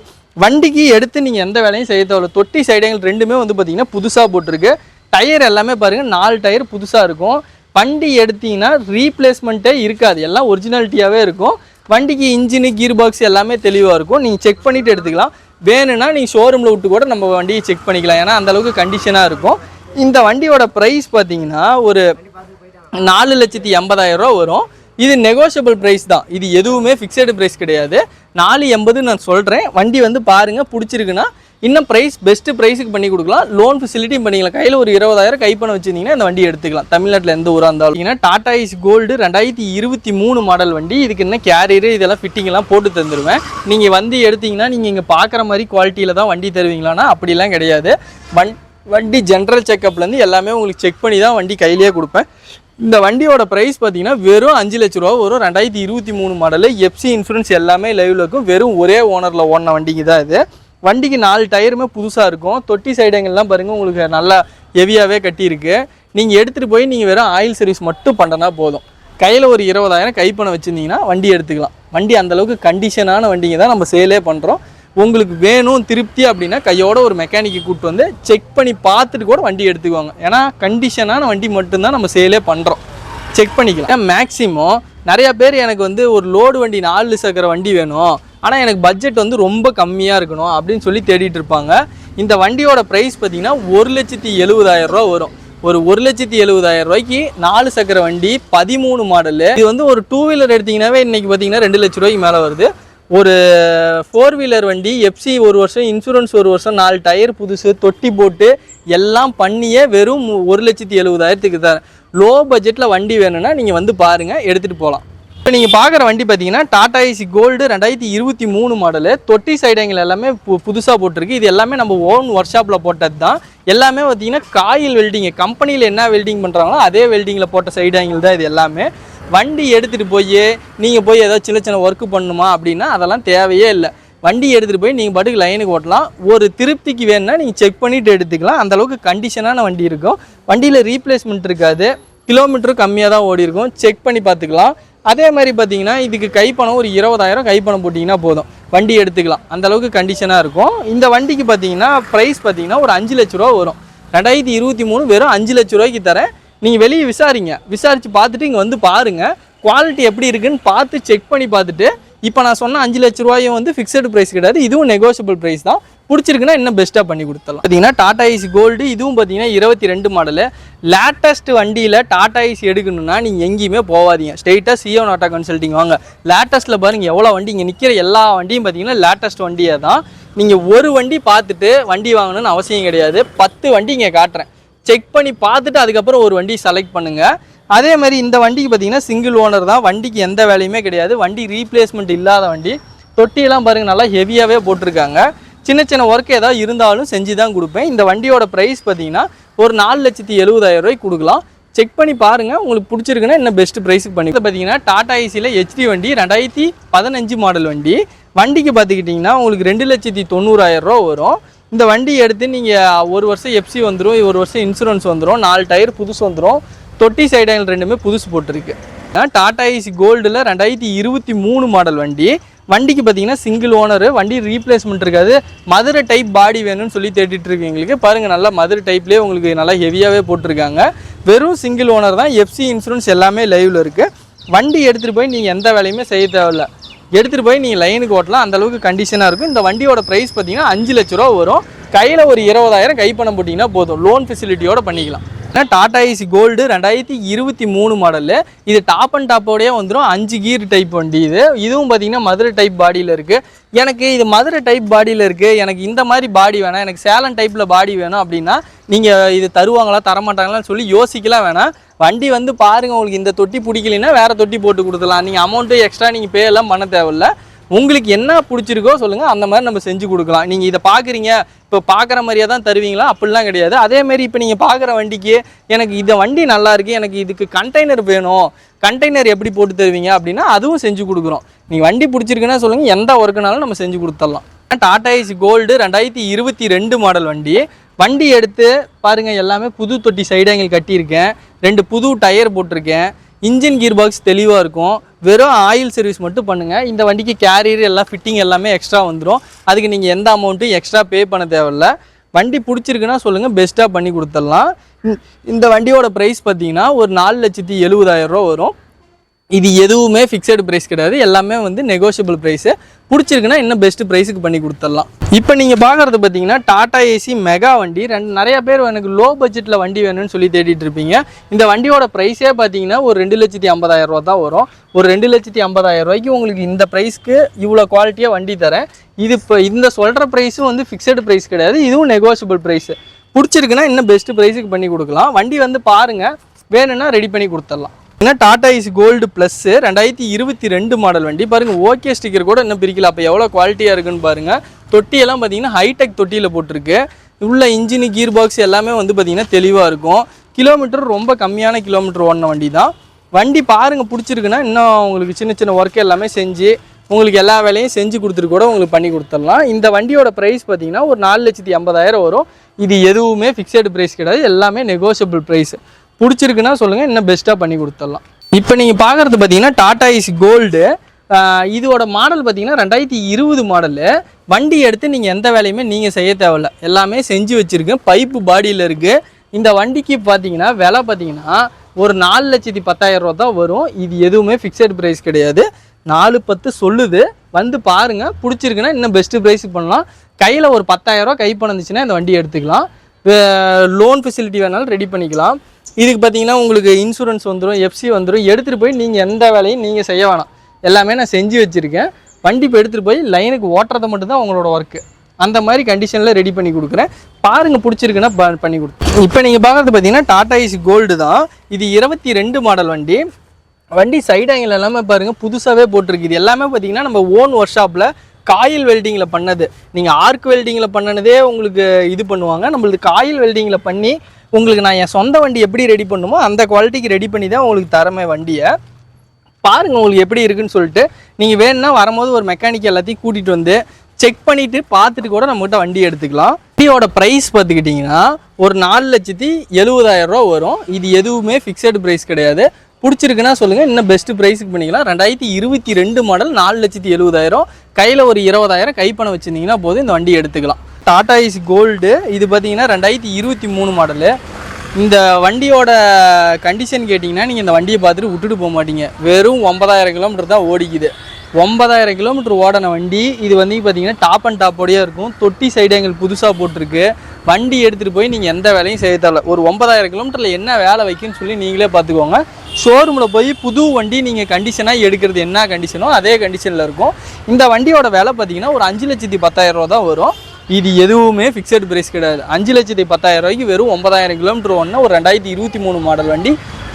வண்டிக்கு எடுத்து நீங்கள் எந்த வேலையும் செய்ய தேவையில்ல. தொட்டி சைடுகள் ரெண்டுமே வந்து பார்த்தீங்கன்னா புதுசாக போட்டிருக்கு. டயர் எல்லாமே பாருங்கள் நாலு டயர் புதுசாக இருக்கும். வண்டி எடுத்தீங்கன்னா ரீப்ளேஸ்மெண்ட்டே இருக்காது. எல்லாம் ஒரிஜினாலிட்டியாகவே இருக்கும். வண்டிக்கு இன்ஜினு கீர் பாக்ஸ் எல்லாமே தெளிவாக இருக்கும். நீங்கள் செக் பண்ணிவிட்டு எடுத்துக்கலாம். வேணும்னா நீங்கள் ஷோரூமில் விட்டு கூட நம்ம வண்டியை செக் பண்ணிக்கலாம். ஏன்னா அந்தளவுக்கு கண்டிஷனாக இருக்கும். இந்த வண்டியோட ப்ரைஸ் பார்த்தீங்கன்னா ஒரு நாலு லட்சத்தி எண்பதாயிரரூவா வரும். இது நெகோஷியபிள் ப்ரைஸ் தான். இது எதுவுமே ஃபிக்ஸடு ப்ரைஸ் கிடையாது. நாலு எண்பது நான் சொல்கிறேன் வண்டி வந்து பாருங்கள் பிடிச்சிருக்குன்னா இன்னும் ப்ரைஸ் பெஸ்ட்டு ப்ரைஸுக்கு பண்ணி கொடுக்கலாம். லோன் ஃபெசிலிட்டியும் பண்ணிக்கலாம். கையில் ஒரு இருபதாயிரம் கைப்பணம் வச்சிருந்தீங்கன்னா இந்த வண்டி எடுத்துக்கலாம். தமிழ்நாட்டில் எந்த ஊராக இருந்தாலும். ஏன்னா டாடா இஸ் கோல்டு ரெண்டாயிரத்தி இருபத்தி மூணு மாடல் வண்டி. இதுக்கு என்ன கேரியரு இதெல்லாம் ஃபிட்டிங்லாம் போட்டு தந்துடுவேன் நீங்கள் வந்து எடுத்தீங்கன்னா நீங்கள் இங்கே பார்க்குற மாதிரி குவாலிட்டியில் தான் வண்டி தருவீங்களான்னா அப்படிலாம் கிடையாது. வண் வண்டி ஜென்ரல் செக்கப்லேருந்து எல்லாமே உங்களுக்கு செக் பண்ணி தான் வண்டி கையிலேயே கொடுப்பேன். இந்த வண்டியோட ப்ரைஸ் பார்த்தீங்கன்னா வெறும் அஞ்சு லட்ச ரூபா வரும். ரெண்டாயிரத்தி இருபத்தி மூணு மாடலு எஃப்சி இன்சூரன்ஸ் எல்லாமே லைவில் இருக்கும். வெறும் ஒரே ஓனரில் ஓடின வண்டிக்கு தான் இது. வண்டிக்கு நாலு டயருமே புதுசாக இருக்கும். தொட்டி சைடுங்கள்லாம் பாருங்கள் உங்களுக்கு நல்லா ஹெவியாகவே கட்டியிருக்கு. நீங்கள் எடுத்துகிட்டு போய் நீங்கள் வெறும் ஆயில் சர்வீஸ் மட்டும் பண்ணனா போதும். கையில் ஒரு இருபதாயிரம் கைப்பணம் வச்சுருந்தீங்கன்னா வண்டி எடுத்துக்கலாம். வண்டி அந்தளவுக்கு கண்டிஷனான வண்டிங்க தான் நம்ம சேலே பண்ணுறோம் உங்களுக்கு வேணும் திருப்தி அப்படின்னா கையோட ஒரு மெக்கானிக்கை கூப்பிட்டு வந்து செக் பண்ணி பார்த்துட்டு கூட வண்டி எடுத்துக்குவாங்க ஏன்னா கண்டிஷனான வண்டி மட்டும்தான் நம்ம சேலே பண்ணுறோம் செக் பண்ணிக்கலாம். மேக்ஸிமம் நிறையா பேர் எனக்கு வந்து ஒரு லோடு வண்டி நாலு சக்கர வண்டி வேணும். ஆனால் எனக்கு பட்ஜெட் வந்து ரொம்ப கம்மியாக இருக்கணும் அப்படின்னு சொல்லி தேடிட்டு இருப்பாங்க. இந்த வண்டியோட ப்ரைஸ் பார்த்தீங்கன்னா ஒரு லட்சத்தி எழுபதாயிரம் ரூபா வரும். ஒரு ஒரு லட்சத்தி எழுபதாயிரம் ரூபாய்க்கு நாலு சக்கர வண்டி பதிமூணு மாடலு இது வந்து ஒரு டூ வீலர் எடுத்திங்கனாவே இன்னைக்கு பார்த்தீங்கன்னா ரெண்டு லட்ச ரூபாய்க்கு மேலே வருது. ஒரு ஃபோர் வீலர் வண்டி எஃப்சி ஒரு வருஷம் இன்சூரன்ஸ் ஒரு வருஷம் நாலு டயர் புதுசு தொட்டி போட்டு எல்லாம் பண்ணியே வெறும் ஒரு லட்சத்தி எழுபதாயிரத்துக்கு தரேன் லோ பட்ஜெட்டில் வண்டி வேணும்னா நீங்கள் வந்து பாருங்கள் எடுத்துகிட்டு போகலாம் இப்போ நீங்கள் பார்க்குற வண்டி பார்த்தீங்கன்னா டாடா ஏசி கோல்டு ரெண்டாயிரத்தி இருபத்தி மூணு மாடலு தொட்டி சைடுங்கள் எல்லாமே பு புதுசாக போட்டிருக்கு. இது எல்லாமே நம்ம ஓன் ஒர்க் ஷாப்பில் போட்டது தான் எல்லாமே பார்த்தீங்கன்னா காயில் வெல்டிங்கு கம்பெனியில் என்ன வெல்டிங் பண்ணுறாங்களோ அதே வெல்டிங்கில் போட்ட சைடாங்கில் தான் இது எல்லாமே. வண்டி எடுத்துகிட்டு போய் நீங்கள் போய் ஏதாவது சின்ன சின்ன ஒர்க்கு பண்ணணுமா அப்படின்னா அதெல்லாம் தேவையே இல்லை. வண்டி எடுத்துகிட்டு போய் நீங்கள் பாட்டுக்கு லைனுக்கு ஓட்டலாம். ஒரு திருப்திக்கு வேணும்னா நீங்கள் செக் பண்ணிவிட்டு எடுத்துக்கலாம். அந்த அளவுக்கு கண்டிஷனான வண்டி இருக்கும். வண்டியில் ரீப்ளேஸ்மெண்ட் இருக்காது. கிலோமீட்டரும் கம்மியாக தான் ஓடி இருக்கும் செக் பண்ணி பார்த்துக்கலாம். அதே மாதிரி பார்த்தீங்கன்னா இதுக்கு கைப்பணம் ஒரு இருபதாயிரம் கைப்பணம் போட்டிங்கன்னா போதும். வண்டி எடுத்துக்கலாம். அந்தளவுக்கு கண்டிஷனாக இருக்கும். இந்த வண்டிக்கு பார்த்தீங்கன்னா ப்ரைஸ் பார்த்தீங்கன்னா ஒரு அஞ்சு லட்ச ரூபா வரும். ரெண்டாயிரத்தி இருபத்தி மூணு வெறும் அஞ்சு லட்ச ரூபாய்க்கு தரேன். நீங்கள் வெளியே விசாரிங்க. விசாரித்து பார்த்துட்டு இங்கே வந்து பாருங்கள் குவாலிட்டி எப்படி இருக்குன்னு பார்த்து செக் பண்ணி பார்த்துட்டு இப்போ நான் சொன்ன அஞ்சு லட்ச ரூபாயும் வந்து ஃபிக்ஸடு ப்ரைஸ் கிடையாது. இதுவும் நெகோஷியபிள் ப்ரைஸ் தான். பிடிச்சிருக்குன்னா இன்னும் பெஸ்ட்டாக பண்ணி கொடுத்துடலாம்? பார்த்தீங்கன்னா டாடா ஐஸ் கோல்டு இதுவும் பார்த்தீங்கன்னா இருபத்தி ரெண்டு மாடலு லேட்டஸ்ட் வண்டியில் டாடா ஐஸ் எடுக்கணும்னா நீங்கள் எங்கேயுமே போகாதீங்க. ஸ்ட்ரெயிட்டாக சிஓ நாட்டா கன்சல்ட்டிங் வாங்க. லேட்டஸ்ட்டில் பாருங்கள் எவ்வளோ வண்டி இங்கே நிற்கிற எல்லா வண்டியும் பார்த்தீங்கன்னா லேட்டஸ்ட் வண்டியை தான். நீங்கள் ஒரு வண்டி பார்த்துட்டு வண்டி வாங்கணும்னு அவசியம் கிடையாது. பத்து வண்டி இங்கே காட்டுறேன். செக் பண்ணி பார்த்துட்டு அதுக்கப்புறம் ஒரு வண்டி செலக்ட் பண்ணுங்கள் அதே மாதிரி இந்த வண்டிக்கு பார்த்தீங்கன்னா சிங்கிள் ஓனர் தான். வண்டிக்கு எந்த வேலையுமே கிடையாது. வண்டி ரீப்ளேஸ்மெண்ட் இல்லாத வண்டி. தொட்டியெல்லாம் பாருங்கள் நல்லா ஹெவியாகவே போட்டிருக்காங்க. சின்ன சின்ன ஒர்க் ஏதாவது இருந்தாலும் செஞ்சு தான் கொடுப்பேன். இந்த வண்டியோட ப்ரைஸ் பார்த்தீங்கன்னா ஒரு நாலு லட்சத்தி எழுபதாயிரம் ரூபாய்க்கு கொடுக்கலாம். செக் பண்ணி பாருங்கள் உங்களுக்கு பிடிச்சிருக்குன்னா இன்னும் பெஸ்ட் ப்ரைஸுக்கு பண்ணி பார்த்தீங்கன்னா டாடா ஏசியில் ஹெச்டி வண்டி ரெண்டாயிரத்தி பதினஞ்சு மாடல் வண்டி. வண்டிக்கு பார்த்துக்கிட்டிங்கன்னா உங்களுக்கு ரெண்டு லட்சத்தி தொண்ணூறாயிரம் வரும். இந்த வண்டி எடுத்து நீங்கள் ஒரு வருஷம் எஃப்சி வந்துடும் ஒரு வருஷம் இன்சூரன்ஸ் வந்துடும் நாலு டயர் புதுசு வந்துடும் தொட்டி சைடுகள் ரெண்டுமே புதுசு போட்டிருக்கு. டாடா ஐசி கோல்டில் ரெண்டாயிரத்தி இருபத்தி மூணு மாடல் வண்டி. வண்டிக்கு பார்த்தீங்கன்னா சிங்கிள் ஓனர் வண்டி ரீப்ளேஸ்மெண்ட் இருக்காது. மதுரை டைப் பாடி வேணும்னு சொல்லி தேடிட்டு இருக்கீங்களுக்கு பாருங்கள் நல்லா மதுரை டைப்லேயே உங்களுக்கு நல்லா ஹெவியாகவே போட்டிருக்காங்க. வெறும் சிங்கிள் ஓனர் தான் எஃப்சி இன்சூரன்ஸ் எல்லாமே லைவில் இருக்குது வண்டி எடுத்துகிட்டு போய் நீங்கள் எந்த வேலையுமே செய்ய தேவையில்ல. எடுத்துகிட்டு போய் நீங்கள் லைனுக்கு ஓட்டலாம் அந்த அளவுக்கு கண்டிஷனாக இருக்கும். இந்த வண்டியோட ப்ரைஸ் பார்த்தீங்கன்னா அஞ்சு லட்ச ரூபா வரும். கையில் ஒரு இருபதாயிரம் கைப்பணம் போட்டிங்கன்னா போதும். லோன் ஃபெசிலிட்டியோடு பண்ணிக்கலாம். டாடா ஏசி கோல்டு ரெண்டாயிரத்தி இருபத்தி மூணு மாடலு இது டாப் அண்ட் டாப்போடையே வந்துடும் அஞ்சு கீர் டைப் வண்டி இது. இதுவும் பார்த்தீங்கன்னா மதுரை டைப் பாடியில் இருக்குது எனக்கு இது மதுரை டைப் பாடியில் இருக்குது எனக்கு இந்த மாதிரி பாடி வேணாம். எனக்கு சேலம் டைப்பில் பாடி வேணும் அப்படின்னா நீங்கள் இது தருவாங்களா தரமாட்டாங்களான்னு சொல்லி யோசிக்கலாம் வேணாம். வண்டி வந்து பாருங்கள் உங்களுக்கு இந்த தொட்டி பிடிக்கலைன்னா வேறு தொட்டி போட்டு கொடுத்துலாம் நீங்கள் அமௌண்ட்டு எக்ஸ்ட்ரா நீங்கள் பே எல்லாம் பண்ண தேவையில்ல. உங்களுக்கு என்ன பிடிச்சிருக்கோ சொல்லுங்கள் அந்த மாதிரி நம்ம செஞ்சு கொடுக்கலாம். நீங்கள் இதை பார்க்குறீங்க இப்போ பார்க்குற மாதிரியே தான் தருவீங்களா? அப்படிலாம் கிடையாது. அதேமாரி இப்போ நீங்கள் பார்க்குற வண்டிக்கு எனக்கு இந்த வண்டி நல்லா இருக்குது எனக்கு இதுக்கு கண்டெய்னர் வேணும். கண்டெய்னர் எப்படி போட்டு தருவீங்க அப்படின்னா அதுவும் செஞ்சு கொடுக்குறோம். நீங்கள் வண்டி பிடிச்சிருக்குன்னா சொல்லுங்கள் எந்த ஒர்க்குனாலும் நம்ம செஞ்சு கொடுத்துடலாம். டாடா ஏசி கோல்டு ரெண்டாயிரத்தி இருபத்தி ரெண்டு மாடல் வண்டி. வண்டி எடுத்து பாருங்கள் எல்லாமே புது தொட்டி சைடு ஆங்கிள் கட்டியிருக்கேன். ரெண்டு புது டயர் போட்டிருக்கேன். இன்ஜின் கீர் பாக்ஸ் தெளிவாக இருக்கும். வெறும் ஆயில் சர்வீஸ் மட்டும் பண்ணுங்கள் இந்த வண்டிக்கு கேரியர் எல்லாம் ஃபிட்டிங் எல்லாமே எக்ஸ்ட்ரா வந்துடும் அதுக்கு நீங்கள் எந்த அமௌண்ட்டும் எக்ஸ்ட்ரா பே பண்ண தேவையில்ல. வண்டி பிடிச்சிருக்குன்னா சொல்லுங்கள் பெஸ்ட்டாக பண்ணி கொடுத்துடலாம். இந்த- இந்த வண்டியோட ப்ரைஸ் பார்த்தீங்கன்னா ஒரு நாலு லட்சத்தி எழுபதாயிரம் ரூபா வரும். இது எதுவுமே ஃபிக்ஸட் ப்ரைஸ் கிடையாது. எல்லாமே வந்து நெகோஷியபிள் ப்ரைஸு பிடிச்சிருக்குன்னா இன்னும் பெஸ்ட் ப்ரைஸுக்கு பண்ணி கொடுத்துடலாம். இப்போ நீங்கள் பார்க்குறது பார்த்தீங்கன்னா டாடா ஏசி மெகா வண்டி. ரெண்டு நிறைய பேர் எனக்கு லோ பட்ஜெட்டில் வண்டி வேணும்னு சொல்லி தேடிட்டு இருப்பீங்க. இந்த வண்டியோட ப்ரைஸே பார்த்தீங்கன்னா ஒரு ரெண்டு லட்சத்தி ஐம்பதாயிரம் ரூபா தான் வரும். ஒரு ரெண்டு லட்சத்தி ஐம்பதாயிரம் ரூபாய்க்கு உங்களுக்கு இந்த ப்ரைஸ்க்கு இவ்வளோ குவாலிட்டியாக வண்டி தரேன். இது இப்போ இந்த சொல்கிற ப்ரைஸும் வந்து ஃபிக்ஸட் ப்ரைஸ் கிடையாது. இதுவும் நெகோஷியபிள் ப்ரைஸு பிடிச்சிருக்குன்னா இன்னும் பெஸ்ட் ப்ரைஸுக்கு பண்ணி கொடுக்கலாம். வண்டி வந்து பாருங்கள் வேணும்னா ரெடி பண்ணி கொடுத்துடலாம். ஏன்னா டாடா இஸ் கோல்டு ப்ளஸ் ரெண்டாயிரத்தி இருபத்தி ரெண்டு மாடல் வண்டி. பாருங்க ஓகே ஸ்டிக்கர் கூட இன்னும் பிரிக்கல அப்போ எவ்வளோ குவாலிட்டியாக இருக்குன்னு பாருங்க. தொட்டியெல்லாம் பார்த்தீங்கன்னா ஹைடெக் தொட்டியில் போட்டிருக்கு. உள்ள இன்ஜின் கீர் பாக்ஸ் எல்லாமே வந்து பார்த்தீங்கன்னா தெளிவாக இருக்கும். கிலோமீட்டர் ரொம்ப கம்மியான கிலோமீட்டர் ஓடின வண்டி தான் வண்டி பாருங்க பிடிச்சிருக்குன்னா இன்னும் உங்களுக்கு சின்ன சின்ன ஒர்க் எல்லாமே செஞ்சு உங்களுக்கு எல்லா வேலையும் செஞ்சு கொடுத்துட்டு கூட உங்களுக்கு பண்ணி கொடுத்துடலாம். இந்த வண்டியோட ப்ரைஸ் பார்த்தீங்கன்னா ஒரு நாலு லட்சத்தி ஐம்பதாயிரம் வரும். இது எதுவுமே ஃபிக்ஸட் ப்ரைஸ் கிடையாது. எல்லாமே நெகோஷியபிள் ப்ரைஸ் பிடிச்சிருக்குன்னா சொல்லுங்கள் இன்னும் பெஸ்ட்டாக பண்ணி கொடுத்துடலாம். இப்போ நீங்கள் பார்க்குறது பார்த்தீங்கன்னா டாடா இஸ் கோல்டு இதோட மாடல் பார்த்தீங்கன்னா ரெண்டாயிரத்தி இருபது மாடலு வண்டி எடுத்து நீங்கள் எந்த வேலையுமே நீங்கள் செய்ய தேவையில்ல. எல்லாமே செஞ்சு வச்சுருக்கேன் பைப்பு பாடியில் இருக்குது இந்த வண்டிக்கு பார்த்தீங்கன்னா விலை பார்த்தீங்கன்னா ஒரு நாலு லட்சத்தி பத்தாயிரம் ரூபா தான் வரும். இது எதுவுமே ஃபிக்ஸட் ப்ரைஸ் கிடையாது. நாலு பத்து சொல்லுது. வந்து பாருங்கள் பிடிச்சிருக்குன்னா இன்னும் பெஸ்ட்டு ப்ரைஸுக்கு பண்ணலாம். கையில் ஒரு பத்தாயிரரூவா கை பண்ணிச்சுன்னா இருந்துச்சுன்னா இந்த வண்டி எடுத்துக்கலாம். லோன் ஃபெசிலிட்டி வேணாலும் ரெடி பண்ணிக்கலாம். இதுக்கு பார்த்தீங்கன்னா உங்களுக்கு இன்சூரன்ஸ் வந்துடும் எஃப்சி வந்துடும் எடுத்துகிட்டு போய் நீங்கள் எந்த வேலையும் நீங்கள் செய்ய வேணாம். எல்லாமே நான் செஞ்சு வச்சுருக்கேன். வண்டி இப்போ எடுத்துகிட்டு போய் லைனுக்கு ஓட்டுறதை மட்டும்தான் உங்களோட ஒர்க்கு அந்த மாதிரி கண்டிஷனில் ரெடி பண்ணி கொடுக்குறேன். பாருங்கள் பிடிச்சிருக்குன்னா ப- பண்ணி கொடுத்து இப்போ நீங்கள் பார்க்குறது பார்த்தீங்கன்னா டாடா இஸ் கோல்டு தான். இது இருபத்தி ரெண்டு மாடல் வண்டி. வண்டி சைடு ஆங்கிள் எல்லாமே பாருங்கள் புதுசாகவே போட்டிருக்கு. இது எல்லாமே பார்த்தீங்கன்னா நம்ம ஓன் ஒர்க் ஷாப்பில் காயில் வெல்டிங்கில் பண்ணது. நீங்கள் ஆர்க் வெல்டிங்கில் பண்ணினதே உங்களுக்கு இது பண்ணுவாங்க. நம்மளுக்கு காயில் வெல்டிங்கில் பண்ணி உங்களுக்கு நான் என் சொந்த வண்டி எப்படி ரெடி பண்ணுமோ அந்த குவாலிட்டிக்கு ரெடி பண்ணி தான் உங்களுக்கு தரமே வண்டியை. பாருங்க உங்களுக்கு எப்படி இருக்குன்னு சொல்லிட்டு. நீங்கள் வேணும்னா வரும்போது ஒரு மெக்கானிக் எல்லாத்தையும் கூட்டிகிட்டு வந்து செக் பண்ணிவிட்டு பார்த்துட்டு கூட நம்மகிட்ட வண்டி எடுத்துக்கலாம். வண்டியோட ப்ரைஸ் பார்த்துக்கிட்டிங்கன்னா ஒரு நாலு லட்சத்தி எழுபதாயிரம் ரூபா வரும். இது எதுவுமே ஃபிக்ஸட் ப்ரைஸ் கிடையாது. பிடிச்சிருக்குன்னா சொல்லுங்கள் இன்னும் பெஸ்ட்டு ப்ரைஸுக்கு பண்ணிக்கலாம். ரெண்டாயிரத்தி இருபத்தி ரெண்டு மாடல் நாலு லட்சத்தி எழுபதாயிரம். கையில் ஒரு இருபதாயிரம். கைப்பணம் வச்சுருந்தீங்கன்னா போதும் இந்த வண்டி எடுத்துக்கலாம். டாடா இஸ் கோல்டு இது பார்த்தீங்கன்னா ரெண்டாயிரத்தி இருபத்தி மூணு மாடலு இந்த வண்டியோட கண்டிஷன் கேட்டிங்கன்னா நீங்கள் இந்த வண்டியை பார்த்துட்டு விட்டுட்டு போக மாட்டீங்க. வெறும் ஒன்பதாயிரம் கிலோமீட்டர் தான் ஓடிக்குது. ஒன்பதாயிரம் கிலோமீட்டர் ஓடின வண்டி இது வந்து பார்த்தீங்கன்னா டாப் அண்ட் டாப்போடையே இருக்கும். தொட்டி சைடு எங்களுக்கு புதுசாக போட்டிருக்கு. வண்டி எடுத்துகிட்டு போய் நீங்கள் எந்த வேலையும் செய்ய தேவையில்ல. ஒரு ஒன்பதாயிரம் கிலோமீட்டரில் என்ன வேலை வைக்குன்னு சொல்லி நீங்களே பார்த்துக்கோங்க. ஷோரூமில் போய் புது வண்டி நீங்கள் கண்டிஷனாக எடுக்கிறது என்ன கண்டிஷனோ அதே கண்டிஷனில் இருக்கும். இந்த வண்டியோட விலை பார்த்தீங்கன்னா ஒரு அஞ்சு லட்சத்தி பத்தாயிரம் ரூபா தான் வரும். இது எதுவுமே ஃபிக்ஸட் ப்ரைஸ் கிடையாது. அஞ்சு லட்சத்தி பத்தாயிரம் ரூபாய்க்கு வெறும் ஒன்பதாயிரம் கிலோமீட்டர் ஒன்று ஒரு ரெண்டாயிரத்தி இருபத்தி மூணு மாடல் வண்டி.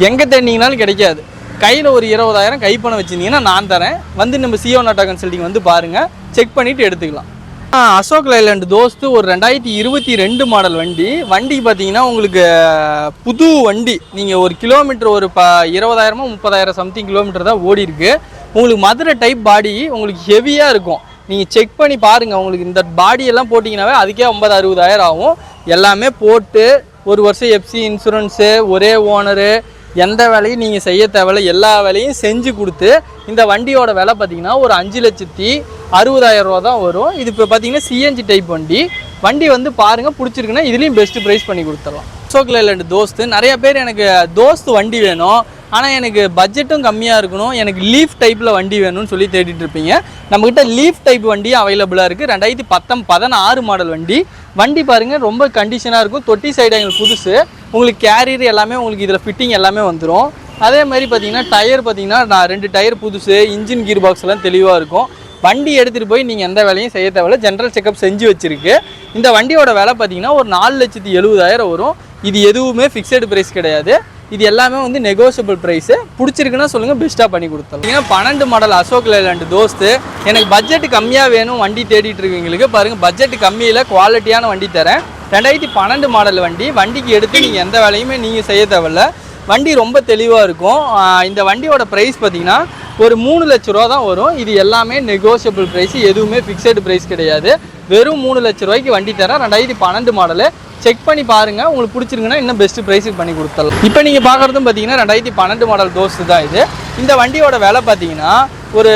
எங்கே தேடினீங்கனாலும் கிடைக்காது. கையில் ஒரு இருபதாயிரம் கைப்பணம் வச்சுருந்தீங்கன்னா நான் தரேன். வந்து நம்ம சிஓ நாட்டா கன்சல்டிங் வந்து பாருங்கள் செக் பண்ணிவிட்டு எடுத்துக்கலாம். அசோக் லைலாண்ட் தோஸ்து ஒரு ரெண்டாயிரத்தி இருபத்தி ரெண்டு மாடல் வண்டி. வண்டி பார்த்தீங்கன்னா உங்களுக்கு புது வண்டி. நீங்கள் ஒரு கிலோமீட்டர் ஒரு ப இருபதாயிரமோ முப்பதாயிரம் சம்திங் கிலோமீட்டர் தான் ஓடி இருக்கு உங்களுக்கு மதுரை டைப் பாடி உங்களுக்கு ஹெவியாக இருக்கும். நீங்கள் செக் பண்ணி பாருங்கள் உங்களுக்கு இந்த பாடி எல்லாம் போட்டிங்கனாவே அதுக்கே ஐம்பது அறுபதாயிரம் ஆகும். எல்லாமே போட்டு ஒரு வருஷம் எஃப்சி இன்சூரன்ஸு ஒரே ஓனரு எந்த வேலையும் நீங்கள் செய்ய தேவையில்ல. எல்லா வேலையும் செஞ்சு கொடுத்து இந்த வண்டியோட விலை பார்த்தீங்கன்னா ஒரு அஞ்சு லட்சத்தி அறுபதாயிரம் ரூபா தான் வரும். இது இப்போ பார்த்தீங்கன்னா சிஎன்ஜி டைப் வண்டி. வண்டி வந்து பாருங்கள் பிடிச்சிருக்குன்னா இதுலேயும் பெஸ்ட் ப்ரைஸ் பண்ணி கொடுத்துடலாம். அசோக் லைலாண்ட் தோஸ்து. நிறைய பேர் எனக்கு தோஸ்து வண்டி வேணும். ஆனால் எனக்கு பட்ஜெட்டும் கம்மியாக இருக்கணும். எனக்கு லீஃப் டைப்பில் வண்டி வேணும்னு சொல்லி தேடிட்டு இருப்பீங்க. நம்மக்கிட்ட லீஃப் டைப் வண்டி அவைலபிளாக இருக்குது ரெண்டாயிரத்தி பத்தம் பதினாறு மாடல் வண்டி. வண்டி பாருங்கள் ரொம்ப கண்டிஷனாக இருக்கும். தொட்டி சைடு எங்களுக்கு புதுசு. உங்களுக்கு கேரியர் எல்லாமே உங்களுக்கு இதில் ஃபிட்டிங் எல்லாமே வந்துடும் அதே மாதிரி பார்த்தீங்கன்னா டயர் பார்த்தீங்கன்னா நான் ரெண்டு டயர் புதுசு. இன்ஜின் கீர் பாக்ஸ் எல்லாம் தெளிவாக இருக்கும். வண்டி எடுத்துகிட்டு போய் நீங்கள் எந்த வேலையும் செய்ய தேவையில்ல. ஜென்ரல் செக்கப் செஞ்சு வச்சுருக்கு. இந்த வண்டியோட விலை பார்த்தீங்கன்னா ஒரு நாலு லட்சத்தி எழுபதாயிரம் வரும். இது எதுவுமே ஃபிக்ஸடு ப்ரைஸ் கிடையாது. இது எல்லாமே வந்து நெகோஷியபிள் ப்ரைஸு பிடிச்சிருக்குன்னா சொல்லுங்கள் பெஸ்ட்டாக பண்ணி கொடுத்தலாம் ஏன்னா பன்னெண்டு மாடல் அசோக் லேலாண்டு தோஸ்து எனக்கு பட்ஜெட் கம்மியாக வேணும் வண்டி தேடிட்டு இருக்கவங்களுக்கு. பாருங்கள் பட்ஜெட் கம்மியில் குவாலிட்டியான வண்டி தரேன். ரெண்டாயிரத்தி பன்னெண்டு மாடல் வண்டி. வண்டிக்கு எடுத்து நீங்கள் எந்த வேலையுமே நீங்கள் செய்ய தேவையில்ல. வண்டி ரொம்ப தெளிவாக இருக்கும். இந்த வண்டியோட ப்ரைஸ் பார்த்தீங்கன்னா ஒரு மூணு லட்ச ரூபா தான் வரும். இது எல்லாமே நெகோஷியபிள் ப்ரைஸ் எதுவுமே ஃபிக்ஸடு ப்ரைஸ் கிடையாது. வெறும் மூணு லட்ச ரூபாய்க்கு வண்டி தரேன். ரெண்டாயிரத்தி பன்னெண்டு மாடலு செக் பண்ணி பாருங்கள் உங்களுக்கு பிடிச்சிருக்குன்னா இன்னும் பெஸ்ட் ப்ரைஸுக்கு பண்ணி கொடுத்துடலாம். இப்போ நீங்கள் பார்க்குறதும் பார்த்தீங்கன்னா ரெண்டாயிரத்தி பன்னெண்டு மாடல் தோஸ்து தான் இது. இந்த வண்டியோட விலை பார்த்தீங்கன்னா ஒரு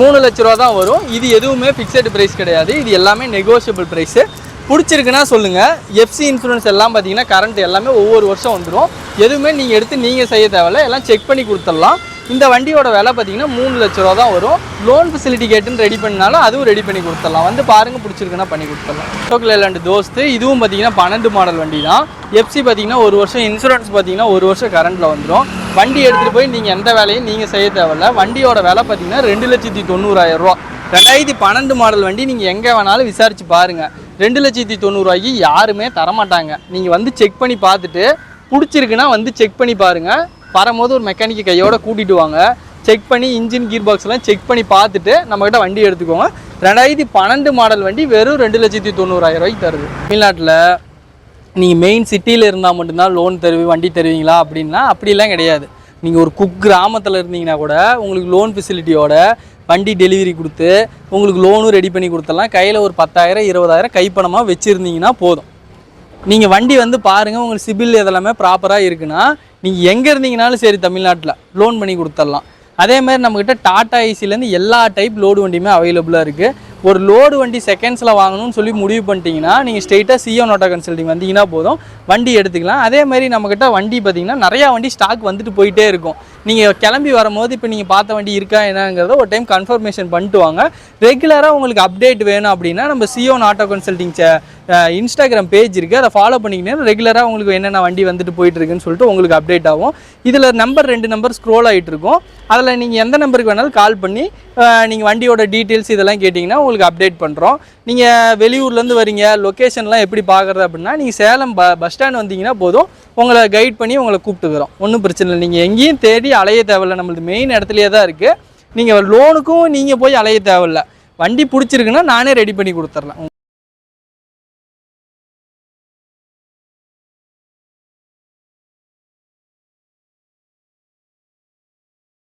மூணு லட்ச ரூபா தான் வரும். இது எதுவுமே ஃபிக்ஸட் ப்ரைஸ் கிடையாது. இது எல்லாமே நெகோஷியபிள் ப்ரைஸு பிடிச்சிருக்குன்னா சொல்லுங்கள் எஃப்சி இன்சூரன்ஸ் எல்லாம் பார்த்தீங்கன்னா கரண்ட் எல்லாமே ஒவ்வொரு வருஷம் வந்துடும் எதுவுமே நீங்கள் எடுத்து நீங்கள் செய்ய தேவையில்ல. எல்லாம் செக் பண்ணி கொடுத்துடலாம். இந்த வண்டியோட விலை பார்த்தீங்கன்னா மூணு லட்ச ரூபா தான் வரும். லோன் ஃபெசிலிட்டி கேட்டுன்னு ரெடி பண்ணாலும் அதுவும் ரெடி பண்ணி கொடுத்துடலாம். வந்து பாருங்கள் பிடிச்சிருக்குன்னா பண்ணி கொடுத்துடலாம். டோக்கில் லேலாண்டு தோஸ்து. இதுவும் பார்த்தீங்கன்னா பன்னெண்டு மாடல் வண்டி தான். எஃப்சி பார்த்தீங்கன்னா ஒரு வருஷம் இன்சூரன்ஸ் பார்த்தீங்கன்னா ஒரு வருஷம் கரண்ட்டில் வந்துடும் வண்டி எடுத்துகிட்டு போய் நீங்கள் எந்த வேலையும் நீங்கள் செய்ய தேவையில்ல. வண்டியோட விலை பார்த்தீங்கன்னா ரெண்டு லட்சத்தி தொண்ணூறாயிரம் ரூபா. ரெண்டாயிரத்தி பன்னெண்டு மாடல் வண்டி நீங்கள் எங்கே வேணாலும் விசாரிச்சு பாருங்கள் ரெண்டு லட்சத்தி தொண்ணூறுரூவாய்க்கு யாருமே தரமாட்டாங்க. நீங்கள் வந்து செக் பண்ணி பார்த்துட்டு பிடிச்சிருக்குன்னா வந்து செக் பண்ணி பாருங்கள் வரும்போது ஒரு மெக்கானிக்கை கையோட கூட்டிட்டு வாங்க. செக் பண்ணி இன்ஜின் கீர் பாக்ஸ் எல்லாம் செக் பண்ணி பார்த்துட்டு நம்மக்கிட்ட வண்டி எடுத்துக்கோங்க. ரெண்டாயிரத்தி பன்னெண்டு மாடல் வண்டி வெறும் ரெண்டு லட்சத்தி தொண்ணூறாயிரம் ரூபாய்க்கு தருது. தமிழ்நாட்டில் நீங்கள் மெயின் சிட்டியில் இருந்தால் மட்டும்தான் லோன் தருவி வண்டி தருவீங்களா அப்படின்னா அப்படிலாம் கிடையாது. நீங்கள் ஒரு குக் கிராமத்தில் இருந்தீங்கன்னா கூட உங்களுக்கு லோன் ஃபெசிலிட்டியோட வண்டி டெலிவரி கொடுத்து உங்களுக்கு லோனும் ரெடி பண்ணி கொடுத்தலாம் கையில் ஒரு பத்தாயிரம் இருபதாயிரம் கைப்பணமாக வச்சுருந்தீங்கன்னா போதும். நீங்கள் வண்டி வந்து பாருங்கள் உங்களுக்கு சிபில் இதெல்லாமே ப்ராப்பராக இருக்குன்னா நீங்கள் எங்கே இருந்தீங்கனாலும் சரி தமிழ்நாட்டில் லோன் பண்ணி கொடுத்துடலாம். அதே மாதிரி நம்மக்கிட்ட டாடா ஐசிலேருந்து எல்லா டைப் லோடு வண்டியுமே அவைலபிளாக இருக்குது ஒரு லோடு வண்டி செகண்ட்ஸில் வாங்கணும்னு சொல்லி முடிவு பண்ணிட்டீங்கன்னா நீங்கள் ஸ்ட்ரெயிட்டாக சிஓ நோட்டா கன்சல்டிங் வந்தீங்கன்னா போதும். வண்டி எடுத்துக்கலாம். அதே மாதிரி நம்மக்கிட்ட வண்டி பார்த்தீங்கன்னா நிறையா வண்டி ஸ்டாக் வந்துட்டு போயிட்டே இருக்கும். நீங்கள் கிளம்பி வரும்போது இப்போ நீங்கள் பார்த்த வண்டி இருக்கா என்னங்கிறத ஒரு டைம் கன்ஃபர்மேஷன் பண்ணிட்டு வாங்க. ரெகுலராக உங்களுக்கு அப்டேட் வேணும் அப்படின்னா நம்ம Zion auto consulting Instagram page இருக்குது அதை ஃபாலோ பண்ணிக்கிட்டே ரெகுலராக உங்களுக்கு என்னென்ன வண்டி வந்துட்டு போயிட்டு இருக்குன்னு சொல்லிட்டு உங்களுக்கு அப்டேட் ஆகும். இதில் நம்பர் ரெண்டு நம்பர் ஸ்க்ரோல் ஆகிட்டு இருக்கும் அதில் நீங்கள் எந்த நம்பருக்கு வேணாலும் கால் பண்ணி நீங்கள் வண்டியோட டீட்டெயில்ஸ் இதெல்லாம் கேட்டிங்கன்னா உங்களுக்கு அப்டேட் பண்ணுறோம் நீங்கள் வெளியூர்லேருந்து வரீங்க லொக்கேஷன்லாம் எப்படி பார்க்குறது அப்படின்னா நீங்கள் சேலம் ப பஸ் ஸ்டாண்ட் வந்தீங்கன்னா போதும். உங்களை கைட் பண்ணி உங்களை கூப்பிட்டுக்கிறோம். ஒன்றும் பிரச்சனை இல்லை. நீங்கள் எங்கேயும் தேடி அலைய தேவையில்ல. நம்மளது மெயின் இடத்துலையே தான் இருக்குது நீங்கள் லோனுக்கும் நீங்கள் போய் அலைய தேவையில்லை. வண்டி பிடிச்சிருக்குன்னா நானே ரெடி பண்ணி கொடுத்துட்றேன்